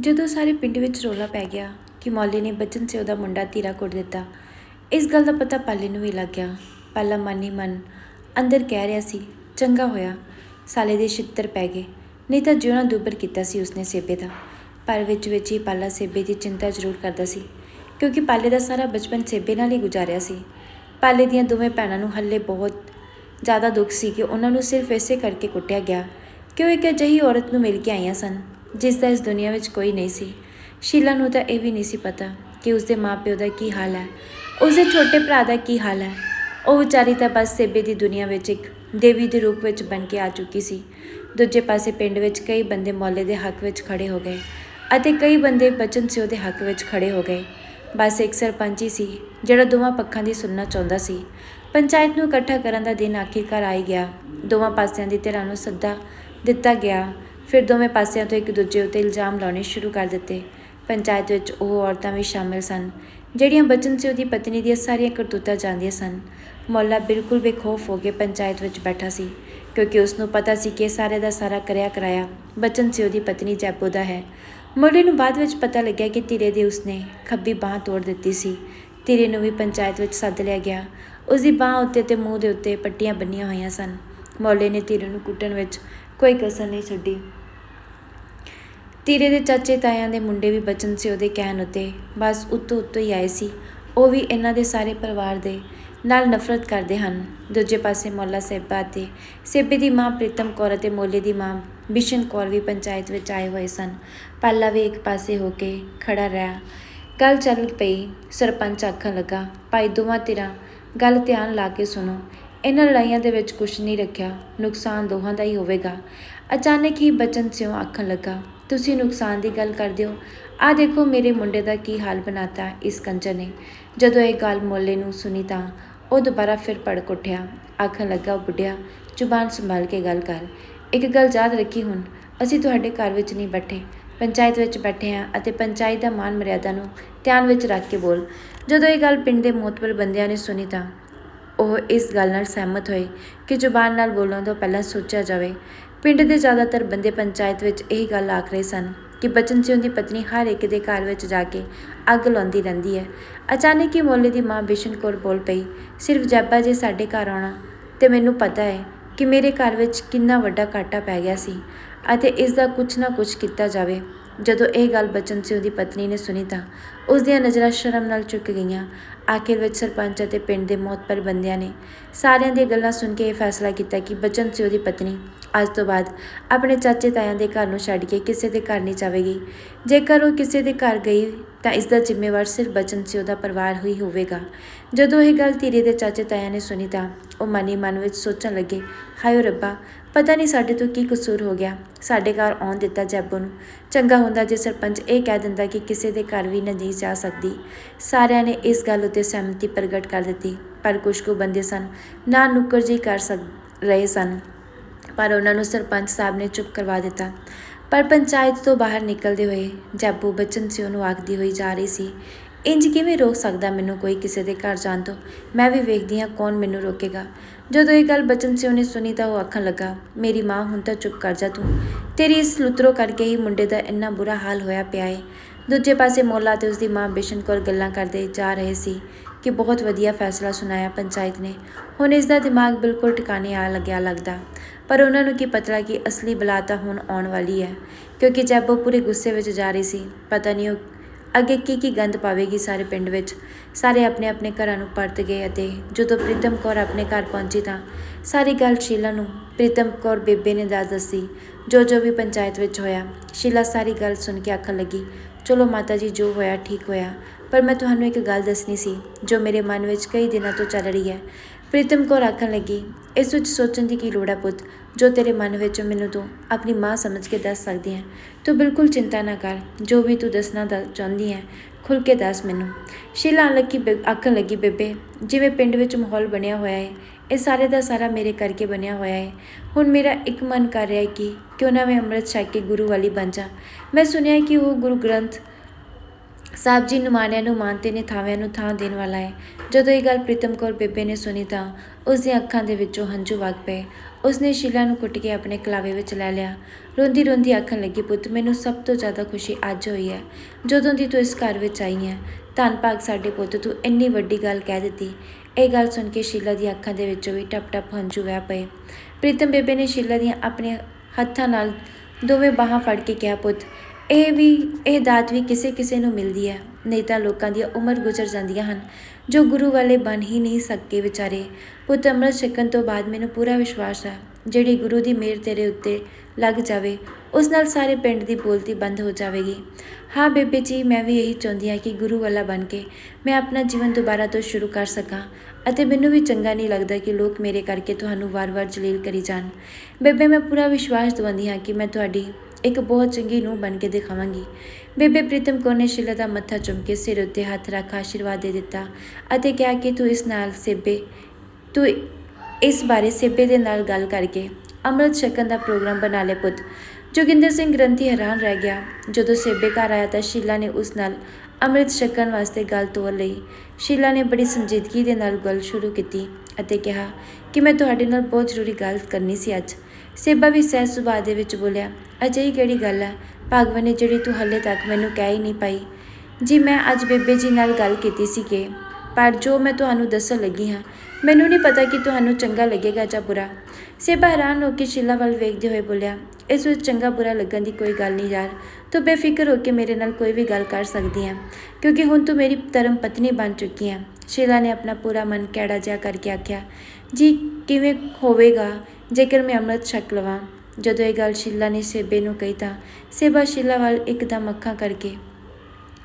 ਜਦੋਂ ਸਾਰੇ ਪਿੰਡ ਵਿੱਚ ਰੌਲਾ ਪੈ ਗਿਆ ਕਿ ਮੌਲੀ ਨੇ ਬਚਨ ਸੇ ਉਹਦਾ ਮੁੰਡਾ ਧੀਰਾ ਕੁੱਟ ਦਿੱਤਾ, ਇਸ ਗੱਲ ਦਾ ਪਤਾ ਪਾਲੇ ਨੂੰ ਵੀ ਲੱਗ ਗਿਆ। ਪਾਲਾ ਮਨ ਹੀ ਮਨ ਅੰਦਰ ਕਹਿ ਰਿਹਾ ਸੀ, ਚੰਗਾ ਹੋਇਆ, ਸਾਲੇ ਦੇ ਛਿੱਤਰ ਪੈ ਗਏ, ਨਹੀਂ ਤਾਂ ਜਿਉਣਾ ਦੁੱਬਰ ਕੀਤਾ ਸੀ ਉਸਨੇ ਸੇਬੇ ਦਾ। ਪਰ ਵਿੱਚ ਵਿੱਚ ਹੀ ਪਾਲਾ ਸੇਬੇ ਦੀ ਚਿੰਤਾ ਜ਼ਰੂਰ ਕਰਦਾ ਸੀ, ਕਿਉਂਕਿ ਪਾਲੇ ਦਾ ਸਾਰਾ ਬਚਪਨ ਸੇਬੇ ਨਾਲ ਹੀ ਗੁਜ਼ਾਰਿਆ ਸੀ। ਪਾਲੇ ਦੀਆਂ ਦੋਵੇਂ ਭੈਣਾਂ ਨੂੰ ਹੱਲੇ ਬਹੁਤ ਜ਼ਿਆਦਾ ਦੁੱਖ ਸੀ ਕਿ ਉਹਨਾਂ ਨੂੰ ਸਿਰਫ ਇਸੇ ਕਰਕੇ ਕੁੱਟਿਆ ਗਿਆ ਕਿ ਉਹ ਇੱਕ ਅਜਿਹੀ ਔਰਤ ਨੂੰ ਮਿਲ ਕੇ ਆਈਆਂ ਸਨ। ਜਿਸ ਦਾ ਇਸ ਦੁਨੀਆ ਵਿੱਚ ਕੋਈ ਨਹੀਂ ਸੀ। ਸ਼ੀਲਾ ਨੂੰ ਤਾਂ ਇਹ ਵੀ ਨਹੀਂ ਸੀ ਪਤਾ ਕਿ ਉਸਦੇ ਮਾਪਿਓ ਦਾ ਕੀ ਹਾਲ ਹੈ। ਉਸਦੇ ਛੋਟੇ ਭਰਾ ਦਾ ਕੀ ਹਾਲ ਹੈ। ਉਹ ਵਿਚਾਰੀ ਤਾਂ ਬਸ ਸੇਬੇ ਦੀ ਦੁਨੀਆ ਵਿੱਚ ਇੱਕ ਦੇਵੀ ਦੇ ਰੂਪ ਵਿੱਚ ਬਣ ਕੇ ਆ ਚੁੱਕੀ ਸੀ। ਦੂਜੇ ਪਾਸੇ ਪਿੰਡ ਵਿੱਚ ਕਈ ਬੰਦੇ ਮੌਲੇ ਦੇ ਹੱਕ ਵਿੱਚ ਖੜੇ ਹੋ ਗਏ ਅਤੇ ਕਈ ਬੰਦੇ ਬਚਨ ਸਿਓ ਦੇ ਹੱਕ ਵਿੱਚ ਖੜੇ ਹੋ ਗਏ। ਬਸ ਇੱਕ ਸਰਪੰਚ ਹੀ ਸੀ, ਜਿਹੜਾ ਦੋਵਾਂ ਪੱਖਾਂ ਦੀ ਸੁਣਨਾ ਚਾਹੁੰਦਾ ਸੀ। ਪੰਚਾਇਤ ਨੂੰ ਇਕੱਠਾ ਕਰਨ ਦਾ ਦਿਨ ਆਖਿਰਕਾਰ ਆਈ ਗਿਆ। ਦੋਵਾਂ ਪਾਸਿਆਂ ਦੀ ਧਿਰਾਂ ਨੂੰ ਸੱਦਾ ਦਿੱਤਾ ਗਿਆ ਫਿਰ ਦੋਵੇਂ ਪਾਸਿਆਂ ਤੋਂ ਇੱਕ ਦੂਜੇ ਉੱਤੇ ਇਲਜ਼ਾਮ ਲਾਉਣੇ ਸ਼ੁਰੂ ਕਰ ਦਿੱਤੇ। ਪੰਚਾਇਤ ਵਿੱਚ ਉਹ ਔਰਤਾਂ ਵੀ ਸ਼ਾਮਿਲ ਸਨ, ਜਿਹੜੀਆਂ ਬਚਨ ਸਿਓ ਦੀ ਪਤਨੀ ਦੀਆਂ ਸਾਰੀਆਂ ਕਰਤੂਤਾਂ ਜਾਣਦੀਆਂ ਸਨ। ਮੌਲਾ ਬਿਲਕੁਲ ਬੇਖੌਫ ਹੋ ਕੇ ਪੰਚਾਇਤ ਵਿੱਚ ਬੈਠਾ ਸੀ, ਕਿਉਂਕਿ ਉਸ ਨੂੰ ਪਤਾ ਸੀ ਕਿ ਸਾਰੇ ਦਾ ਸਾਰਾ ਕਰਿਆ ਕਰਾਇਆ ਬਚਨ ਸਿਓ ਦੀ ਪਤਨੀ ਜੈਪੋ ਦਾ ਹੈ। ਮੁਰਲੀ ਨੂੰ ਬਾਅਦ ਵਿੱਚ ਪਤਾ ਲੱਗਿਆ ਕਿ ਧੀਰੇ ਦੀ ਉਸਨੇ ਖੱਬੀ ਬਾਹ ਤੋੜ ਦਿੱਤੀ ਸੀ। ਧੀਰੇ ਨੂੰ ਵੀ ਪੰਚਾਇਤ ਵਿੱਚ ਸੱਦ ਲਿਆ ਗਿਆ। ਉਸ ਦੀ ਬਾਹ ਉੱਤੇ ਤੇ ਮੂੰਹ ਦੇ ਉੱਤੇ ਪੱਟੀਆਂ ਬੰਨੀਆਂ ਹੋਈਆਂ ਸਨ। ਮੌਲੇ ਨੇ ਧੀਰੇ ਨੂੰ ਕੁੱਟਣ ਵਿੱਚ ਕੋਈ ਕਸਰ ਨਹੀਂ ਛੱਡੀ। ਧੀਰੇ ਦੇ ਚਾਚੇ ਤਾਇਆਂ ਦੇ ਮੁੰਡੇ ਵੀ ਬਚਨ ਸੀ ਉਹਦੇ ਕਹਿਣ ਉੱਤੇ। ਬਸ ਉੱਤੋਂ ਉੱਤੋਂ ਹੀ ਆਏ ਸੀ। ਉਹ ਵੀ ਇਹਨਾਂ ਦੇ ਸਾਰੇ ਪਰਿਵਾਰ ਦੇ ਨਾਲ ਨਫ਼ਰਤ ਕਰਦੇ ਹਨ। ਦੂਜੇ ਪਾਸੇ ਮੌਲਾ ਸੇਬਾ ਅਤੇ ਸੇਬੇ ਦੀ ਮਾਂ ਪ੍ਰੀਤਮ ਕੌਰ ਅਤੇ ਮੋਲੇ ਦੀ ਮਾਂ ਬਿਸ਼ਨ ਕੌਰ ਵੀ ਪੰਚਾਇਤ ਵਿੱਚ ਆਏ ਹੋਏ ਸਨ। ਪਾਲਾ ਵੀ ਇੱਕ ਪਾਸੇ ਹੋ ਕੇ ਖੜਾ ਰਿਹਾ। ਗੱਲ ਚੱਲ ਪਈ। ਸਰਪੰਚ ਆਖਣ ਲੱਗਾ, ਭਾਈ ਦੋਵਾਂ ਧਿਰਾਂ, ਗੱਲ ਧਿਆਨ ਲਾ ਕੇ ਸੁਣੋ। ਇਹਨਾਂ ਲੜਾਈਆਂ ਦੇ ਵਿੱਚ ਕੁਝ ਨਹੀਂ ਰੱਖਿਆ। ਨੁਕਸਾਨ ਦੋਹਾਂ ਦਾ ਹੀ ਹੋਵੇਗਾ। ਅਚਾਨਕ ਹੀ ਬਚਨ ਸਿਓ ਆਖਣ ਲੱਗਾ ਤੁਸੀਂ ਨੁਕਸਾਨ ਦੀ ਗੱਲ ਕਰਦੇ ਹੋ। ਆ ਦੇਖੋ ਮੇਰੇ ਮੁੰਡੇ ਦਾ ਕੀ ਹਾਲ ਬਣਾਤਾ ਇਸ ਕੰਜਰ ਨੇ। ਜਦੋਂ ਇਹ ਗੱਲ ਮੋਲੇ ਨੂੰ ਸੁਣੀ ਤਾਂ ਉਹ ਦੁਬਾਰਾ ਫਿਰ ਪੜਕ ਉੱਠਿਆ। ਆਖਣ ਲੱਗਾ, ਬੁੱਢਿਆ, ਜ਼ੁਬਾਨ ਸੰਭਾਲ ਕੇ ਗੱਲ ਕਰ। ਇੱਕ ਗੱਲ ਯਾਦ ਰੱਖੀ ਹੁਣ, ਅਸੀਂ ਤੁਹਾਡੇ ਘਰ ਵਿੱਚ ਨਹੀਂ ਬੈਠੇ। ਪੰਚਾਇਤ ਵਿੱਚ ਬੈਠੇ ਹਾਂ ਅਤੇ ਪੰਚਾਇਤ ਦਾ ਮਾਨ ਮਰਿਆਦਾ ਨੂੰ ਧਿਆਨ ਵਿੱਚ ਰੱਖ ਕੇ ਬੋਲ। ਜਦੋਂ ਇਹ ਗੱਲ ਪਿੰਡ ਦੇ ਮੋਤਬਰ ਬੰਦਿਆਂ ਨੇ ਸੁਣੀ ਤਾਂ ਉਹ ਇਸ ਗੱਲ ਨਾਲ ਸਹਿਮਤ ਹੋਏ ਕਿ ਜ਼ੁਬਾਨ ਨਾਲ ਬੋਲਣ ਤੋਂ ਪਹਿਲਾਂ ਸੋਚਿਆ ਜਾਵੇ। ਪਿੰਡ ਦੇ ਜ਼ਿਆਦਾਤਰ ਬੰਦੇ ਪੰਚਾਇਤ ਵਿੱਚ ਇਹ ਗੱਲ ਆਖ ਰਹੇ ਸਨ ਕਿ ਬਚਨ ਸਿੰਘ ਦੀ ਪਤਨੀ ਹਰ ਇੱਕ ਦੇ ਘਰ ਵਿੱਚ ਜਾ ਕੇ ਅੱਗ ਲਾਉਂਦੀ ਰਹਿੰਦੀ ਹੈ। ਅਚਾਨਕ ਹੀ ਮੋਲੇ ਦੀ ਮਾਂ ਬਿਸ਼ਨ ਕੋਲ ਬੋਲ ਪਈ, ਸਿਰਫ ਜੱਬਾ ਜੇ ਸਾਡੇ ਘਰ ਆਉਣਾ, ਤੇ ਮੈਨੂੰ ਪਤਾ ਹੈ ਕਿ ਮੇਰੇ ਘਰ ਵਿੱਚ ਕਿੰਨਾ ਵੱਡਾ ਘਾਟਾ ਪੈ ਗਿਆ ਸੀ ਅਤੇ ਇਸ ਦਾ ਕੁਝ ਨਾ ਕੁਝ ਕੀਤਾ ਜਾਵੇ। ਜਦੋਂ ਇਹ ਗੱਲ ਬਚਨ ਸਿੰਘ ਦੀ ਪਤਨੀ ਨੇ ਸੁਣੀ ਤਾਂ ਉਸ ਦੀਆਂ ਨਜ਼ਰਾਂ ਸ਼ਰਮ ਨਾਲ ਝੁਕ ਗਈਆਂ। ਆਖਿਰ ਵਿੱਚ ਸਰਪੰਚ ਅਤੇ ਪਿੰਡ ਦੇ ਮੌਤਪਰ ਬੰਦਿਆਂ ਨੇ ਸਾਰਿਆਂ ਦੀਆਂ ਗੱਲਾਂ ਸੁਣ ਕੇ ਇਹ ਫੈਸਲਾ ਕੀਤਾ ਕਿ ਬਚਨ ਸਿੰਘ ਦੀ ਪਤਨੀ ਅੱਜ ਤੋਂ ਬਾਅਦ ਆਪਣੇ ਚਾਚੇ ਤਾਇਆਂ ਦੇ ਘਰ ਨੂੰ ਛੱਡ ਕੇ ਕਿਸੇ ਦੇ ਘਰ ਨਹੀਂ ਜਾਵੇਗੀ। ਜੇਕਰ ਉਹ ਕਿਸੇ ਦੇ ਘਰ ਗਈ ਤਾਂ ਇਸ ਦਾ ਜ਼ਿੰਮੇਵਾਰ ਸਿਰਫ ਬਚਨ ਸਿੰਘ ਦਾ ਪਰਿਵਾਰ ਹੀ ਹੋਵੇਗਾ। ਜਦੋਂ ਇਹ ਗੱਲ ਧੀਰੇ ਦੇ ਚਾਚੇ ਤਾਇਆਂ ਨੇ ਸੁਣੀ ਤਾਂ ਉਹ ਮਨੀ ਮਨ ਵਿੱਚ ਸੋਚਣ ਲੱਗੇ ਹਾਇਓ ਰੱਬਾ, ਪਤਾ ਨਹੀਂ ਸਾਡੇ ਤੋਂ ਕੀ ਕਸੂਰ ਹੋ ਗਿਆ। ਸਾਡੇ ਘਰ ਆਉਣ ਦਿੱਤਾ ਜੈਬੋ ਨੂੰ। ਚੰਗਾ ਹੁੰਦਾ ਜੇ ਸਰਪੰਚ ਇਹ ਕਹਿ ਦਿੰਦਾ ਕਿ ਕਿਸੇ ਦੇ ਘਰ ਵੀ ਨਹੀਂ ਜਾ ਸਕਦੀ। ਸਾਰਿਆਂ ਨੇ ਇਸ ਗੱਲ ਉੱਤੇ ਸਹਿਮਤੀ ਪ੍ਰਗਟ ਕਰ ਦਿੱਤੀ, ਪਰ ਕੁਝ ਕੁ ਬੰਦੇ ਸਨ, ਨਾ ਨੁੱਕਰ ਜੀ ਕਰ ਸਕ ਰਹੇ ਸਨ। ਪਰ ਉਹਨਾਂ ਨੂੰ ਸਰਪੰਚ ਸਾਹਿਬ ਨੇ ਚੁੱਪ ਕਰਵਾ ਦਿੱਤਾ। ਪਰ ਪੰਚਾਇਤ ਤੋਂ ਬਾਹਰ ਨਿਕਲਦੇ ਹੋਏ ਜੈਬੂ ਬਚਨ ਸਿਓ ਨੂੰ ਆਖਦੀ ਹੋਈ ਜਾ ਰਹੀ ਸੀ, ਇੰਜ ਕਿਵੇਂ ਰੋਕ ਸਕਦਾ ਮੈਨੂੰ ਕੋਈ ਕਿਸੇ ਦੇ ਘਰ ਜਾਣ ਤੋਂ? ਮੈਂ ਵੀ ਵੇਖਦੀ ਹਾਂ ਕੌਣ ਮੈਨੂੰ ਰੋਕੇਗਾ। ਜਦੋਂ ਇਹ ਗੱਲ ਬਚਨ ਸਿਓ ਨੇ ਸੁਣੀ ਤਾਂ ਉਹ ਆਖਣ ਲੱਗਾ, ਮੇਰੀ ਮਾਂ ਹੁਣ ਤਾਂ ਚੁੱਪ ਕਰ ਜਾ ਤੂੰ। ਤੇਰੀ ਇਸ ਲੁਤਰੋ ਕਰਕੇ ਹੀ ਮੁੰਡੇ ਦਾ ਇੰਨਾ ਬੁਰਾ ਹਾਲ ਹੋਇਆ ਪਿਆ ਏ। ਦੂਜੇ ਪਾਸੇ ਮੋਲਾ ਤੇ ਉਸਦੀ ਮਾਂ ਬਿਸ਼ਨ ਕੌਰ ਗੱਲਾਂ ਕਰਦੇ ਜਾ ਰਹੇ ਸੀ। ਕਿ ਬਹੁਤ ਵਧੀਆ ਫੈਸਲਾ ਸੁਣਾਇਆ ਪੰਚਾਇਤ ਨੇ। ਹੁਣ ਇਸ ਦਾ ਦਿਮਾਗ ਬਿਲਕੁਲ ਟਿਕਾਣੇ ਆ ਲੱਗਿਆ ਲੱਗਦਾ। ਪਰ ਉਹਨਾਂ ਨੂੰ ਕੀ ਪਤਾ ਕਿ ਅਸਲੀ ਬਲਾ ਤਾਂ ਹੁਣ ਆਉਣ ਵਾਲੀ ਹੈ, ਕਿਉਂਕਿ ਜੈਬੋ ਪੂਰੇ ਗੁੱਸੇ ਵਿੱਚ ਜਾ ਰਹੀ ਸੀ। ਪਤਾ ਨਹੀਂ ਉਹ ਅੱਗੇ ਕੀ ਕੀ ਗੰਦ ਪਾਵੇਗੀ ਸਾਰੇ ਪਿੰਡ ਵਿੱਚ। ਸਾਰੇ ਆਪਣੇ ਆਪਣੇ ਘਰਾਂ ਨੂੰ ਪਰਤ ਗਏ ਅਤੇ ਜਦੋਂ ਪ੍ਰੀਤਮ ਕੌਰ ਆਪਣੇ ਘਰ ਪਹੁੰਚੀ ਤਾਂ ਸਾਰੀ ਗੱਲ ਸ਼ੀਲਾ ਨੂੰ ਪ੍ਰੀਤਮ ਕੌਰ ਬੇਬੇ ਨੇ ਦੱਸ ਦੱਸੀ। ਜੋ ਜੋ ਵੀ ਪੰਚਾਇਤ ਵਿੱਚ ਹੋਇਆ, ਸ਼ੀਲਾ ਸਾਰੀ ਗੱਲ ਸੁਣ ਕੇ ਆਖਣ ਲੱਗੀ, ਚਲੋ ਮਾਤਾ ਜੀ, ਜੋ ਹੋਇਆ ਠੀਕ ਹੋਇਆ। ਪਰ ਮੈਂ ਤੁਹਾਨੂੰ ਇੱਕ ਗੱਲ ਦੱਸਣੀ ਸੀ, ਜੋ ਮੇਰੇ ਮਨ ਵਿੱਚ ਕਈ ਦਿਨਾਂ ਤੋਂ ਚੱਲ ਰਹੀ ਹੈ। ਪ੍ਰੀਤਮ ਕੌਰ ਆਖਣ ਲੱਗੀ, ਇਸ ਵਿੱਚ ਸੋਚਣ ਦੀ ਕੀ ਲੋੜ ਹੈ ਪੁੱਤ, ਜੋ ਤੇਰੇ ਮਨ ਵਿੱਚ ਮੈਨੂੰ ਤੂੰ ਆਪਣੀ ਮਾਂ ਸਮਝ ਕੇ ਦੱਸ ਸਕਦੀ ਹੈ। ਤੂੰ ਬਿਲਕੁਲ ਚਿੰਤਾ ਨਾ ਕਰ, ਜੋ ਵੀ ਤੂੰ ਦੱਸਣਾ ਦਾ, ਚਾਹੁੰਦੀ ਹੈ, ਖੁੱਲ ਕੇ ਦੱਸ ਮੈਨੂੰ। ਸ਼ੀਲਾ ਲੱਗੀ ਆਖਣ ਲੱਗੀ, ਬੇਬੇ, ਜਿਵੇਂ ਪਿੰਡ ਵਿੱਚ ਮਾਹੌਲ ਬਣਿਆ ਹੋਇਆ ਹੈ ਇਹ ਸਾਰੇ ਦਾ ਸਾਰਾ ਮੇਰੇ ਕਰਕੇ ਬਣਿਆ ਹੋਇਆ ਹੈ ਹੁਣ ਮੇਰਾ ਇੱਕ ਮਨ ਕਰ ਰਿਹਾ ਹੈ ਕਿ ਕਿਉਂ ਨਾ ਮੈਂ ਅੰਮ੍ਰਿਤ ਛਕ ਕੇ ਗੁਰੂ ਵਾਲੀ ਬਣ ਜਾ। ਮੈਂ ਸੁਣਿਆ ਹੈ ਕਿ ਉਹ ਗੁਰੂ ਗ੍ਰੰਥ ਸਾਹਿਬ ਜੀ ਨੁਮਾਨਿਆਂ ਨੂੰ ਮਾਨਤੇ ਨੇ ਥਾਵਿਆਂ ਨੂੰ ਥਾਂ ਦੇਣ ਵਾਲਾ ਹੈ। ਜਦੋਂ ਇਹ ਗੱਲ ਪ੍ਰੀਤਮ ਕੌਰ ਬੇਬੇ ਨੇ ਸੁਣੀ ਤਾਂ ਉਸ ਦੀਆਂ ਅੱਖਾਂ ਦੇ ਵਿੱਚੋਂ ਹੰਝੂ ਵਗ ਪਏ। ਉਸਨੇ ਸ਼ੀਲਾ ਨੂੰ ਕੁੱਟ ਕੇ ਆਪਣੇ ਕਲਾਵੇ ਵਿੱਚ ਲੈ ਲਿਆ। ਰੋਂਦੀ ਰੋਂਦੀ ਆਖਣ ਲੱਗੀ, ਪੁੱਤ, ਮੈਨੂੰ ਸਭ ਤੋਂ ਜ਼ਿਆਦਾ ਖੁਸ਼ੀ ਅੱਜ ਹੋਈ ਹੈ। ਜਦੋਂ ਦੀ ਤੂੰ ਇਸ ਘਰ ਵਿੱਚ ਆਈ ਹੈ, ਧੰਨ ਭਾਗ ਸਾਡੇ ਪੁੱਤ, ਤੂੰ ਇੰਨੀ ਵੱਡੀ ਗੱਲ ਕਹਿ ਦਿੱਤੀ ਇਹ ਗੱਲ ਸੁਣ ਕੇ ਸ਼ੀਲਾ ਦੀਆਂ ਅੱਖਾਂ ਦੇ ਵਿੱਚੋਂ ਵੀ ਟਪ ਟਪ ਹੰਝੂ ਵਹਿ ਪਏ। ਪ੍ਰੀਤਮ ਬੇਬੇ ਨੇ ਸ਼ੀਲਾ ਦੀਆਂ ਆਪਣੇ ਹੱਥਾਂ ਨਾਲ ਦੋਵੇਂ ਬਾਹਾਂ ਫੜ ਕੇ ਕਿਹਾ, ਪੁੱਤ ਇਹ ਵੀ, ਇਹ ਦਾਤ ਵੀ ਕਿਸੇ ਕਿਸੇ ਨੂੰ ਮਿਲਦੀ ਹੈ, ਨਹੀਂ ਤਾਂ ਲੋਕਾਂ ਦੀਆਂ ਉਮਰ ਗੁਜ਼ਰ ਜਾਂਦੀਆਂ ਹਨ, ਜੋ ਗੁਰੂ ਵਾਲੇ ਬਣ ਹੀ ਨਹੀਂ ਸਕੇ ਵਿਚਾਰੇ। ਪੁੱਤ ਅੰਮ੍ਰਿਤ ਛਕਣ ਤੋਂ ਬਾਅਦ ਮੈਨੂੰ ਪੂਰਾ ਵਿਸ਼ਵਾਸ ਹੈ, ਜਿਹੜੀ ਗੁਰੂ ਦੀ ਮਿਹਰ ਤੇਰੇ ਉੱਤੇ ਲੱਗ ਜਾਵੇ, ਉਸ ਨਾਲ ਸਾਰੇ ਪਿੰਡ ਦੀ ਬੋਲਤੀ ਬੰਦ ਹੋ ਜਾਵੇਗੀ। ਹਾਂ ਬੇਬੇ ਜੀ, ਮੈਂ ਵੀ ਇਹੀ ਚਾਹੁੰਦੀ ਹਾਂ ਕਿ ਗੁਰੂ ਵਾਲਾ ਬਣ ਕੇ ਮੈਂ ਆਪਣਾ ਜੀਵਨ ਦੁਬਾਰਾ ਤੋਂ ਸ਼ੁਰੂ ਕਰ ਸਕਾਂ ਅਤੇ ਮੈਨੂੰ ਵੀ ਚੰਗਾ ਨਹੀਂ ਲੱਗਦਾ ਕਿ ਲੋਕ ਮੇਰੇ ਕਰਕੇ ਤੁਹਾਨੂੰ ਵਾਰ-ਵਾਰ ਜਲੀਲ ਕਰੀ ਜਾਣ। ਬੇਬੇ, ਮੈਂ ਪੂਰਾ ਵਿਸ਼ਵਾਸ ਦਵਾਉਂਦੀ ਹਾਂ ਕਿ ਮੈਂ ਤੁਹਾਡੀ ਇੱਕ ਬਹੁਤ ਚੰਗੀ ਨੂੰਹ ਬਣ ਕੇ ਦਿਖਾਵਾਂਗੀ। ਬੇਬੇ ਪ੍ਰੀਤਮ ਕੌਰ ਨੇ ਸ਼ੀਲਾ ਦਾ ਮੱਥਾ ਚੁੰਮ ਕੇ ਸਿਰ ਉੱਤੇ ਹੱਥ ਰੱਖ ਆਸ਼ੀਰਵਾਦ ਦੇ ਦਿੱਤਾ ਅਤੇ ਕਿਹਾ ਕਿ ਤੂੰ ਇਸ ਨਾਲ ਸੇਬੇ, ਤੂੰ ਇਸ ਬਾਰੇ ਸੇਬੇ ਦੇ ਨਾਲ ਗੱਲ ਕਰਕੇ ਅੰਮ੍ਰਿਤ ਛਕਣ ਦਾ ਪ੍ਰੋਗਰਾਮ ਬਣਾ ਲੈ ਪੁੱਤ। ਜੋਗਿੰਦਰ ਸਿੰਘ ਗ੍ਰੰਥੀ ਹੈਰਾਨ ਰਹਿ ਗਿਆ। ਜਦੋਂ ਸੇਬੇ ਘਰ ਆਇਆ ਤਾਂ ਸ਼ੀਲਾ ਨੇ ਉਸ ਨਾਲ ਅੰਮ੍ਰਿਤ ਛਕਣ ਵਾਸਤੇ ਗੱਲ ਤੋਰ ਲਈ। ਸ਼ੀਲਾ ਨੇ ਬੜੀ ਸੰਜੀਦਗੀ ਦੇ ਨਾਲ ਗੱਲ ਸ਼ੁਰੂ ਕੀਤੀ ਅਤੇ ਕਿਹਾ ਕਿ ਮੈਂ ਤੁਹਾਡੇ ਨਾਲ ਬਹੁਤ ਜ਼ਰੂਰੀ ਗੱਲ ਕਰਨੀ ਸੀ ਅੱਜ। ਸੇਬਾ ਵੀ ਸਹਿਜ ਸੁਭਾਅ ਦੇ ਵਿੱਚ ਬੋਲਿਆ, ਅਜਿਹੀ ਕਿਹੜੀ ਗੱਲ ਹੈ? ਭਗਵਾਨ ਨੇ ਜਿਹੜੀ ਤੂੰ ਹੱਲੇ ਤੱਕ ਮੈਨੂੰ ਕਹਿ ਹੀ ਨਹੀਂ ਪਾਈ। ਜੀ, ਮੈਂ ਅੱਜ ਬੇਬੇ ਜੀ ਨਾਲ ਗੱਲ ਕੀਤੀ ਸੀ ਕਿ ਪਰ ਜੋ ਮੈਂ ਤੁਹਾਨੂੰ ਦੱਸਣ ਲੱਗੀ ਹਾਂ, ਮੈਨੂੰ ਨਹੀਂ ਪਤਾ ਕਿ ਤੁਹਾਨੂੰ ਚੰਗਾ ਲੱਗੇਗਾ ਜਾਂ ਬੁਰਾ। ਸੇਬਾ ਹੈਰਾਨ ਹੋ ਕੇ ਸ਼ੀਲਾ ਵੱਲ ਵੇਖਦੇ ਹੋਏ ਬੋਲਿਆ, ਇਸ ਵਿੱਚ ਚੰਗਾ ਬੁਰਾ ਲੱਗਣ ਦੀ ਕੋਈ ਗੱਲ ਨਹੀਂ ਯਾਰ। ਤੂੰ ਬੇਫਿਕਰ ਹੋ ਕੇ ਮੇਰੇ ਨਾਲ ਕੋਈ ਵੀ ਗੱਲ ਕਰ ਸਕਦੀ ਹੈ, ਕਿਉਂਕਿ ਹੁਣ ਤੂੰ ਮੇਰੀ ਧਰਮ ਪਤਨੀ ਬਣ ਚੁੱਕੀ ਹੈ। ਸ਼ੀਲਾ ਨੇ ਆਪਣਾ ਪੂਰਾ ਮਨ ਕਿਹੜਾ ਜਿਹਾ ਕਰਕੇ ਆਖਿਆ, ਜੀ, ਕਿਵੇਂ ਹੋਵੇਗਾ? ਜੇਕਰ ਮੈਂ ਅੰਮ੍ਰਿਤ ਛਕ ਲਵਾਂ, ਜਦੋਂ ਇਹ ਗੱਲ ਸ਼ੀਲਾ ਨੇ ਸੇਬੇ ਨੂੰ ਕਹੀ ਤਾਂ ਸੇਬਾ ਸ਼ੀਲਾ ਵੱਲ ਇੱਕਦਮ ਅੱਖਾਂ ਕਰਕੇ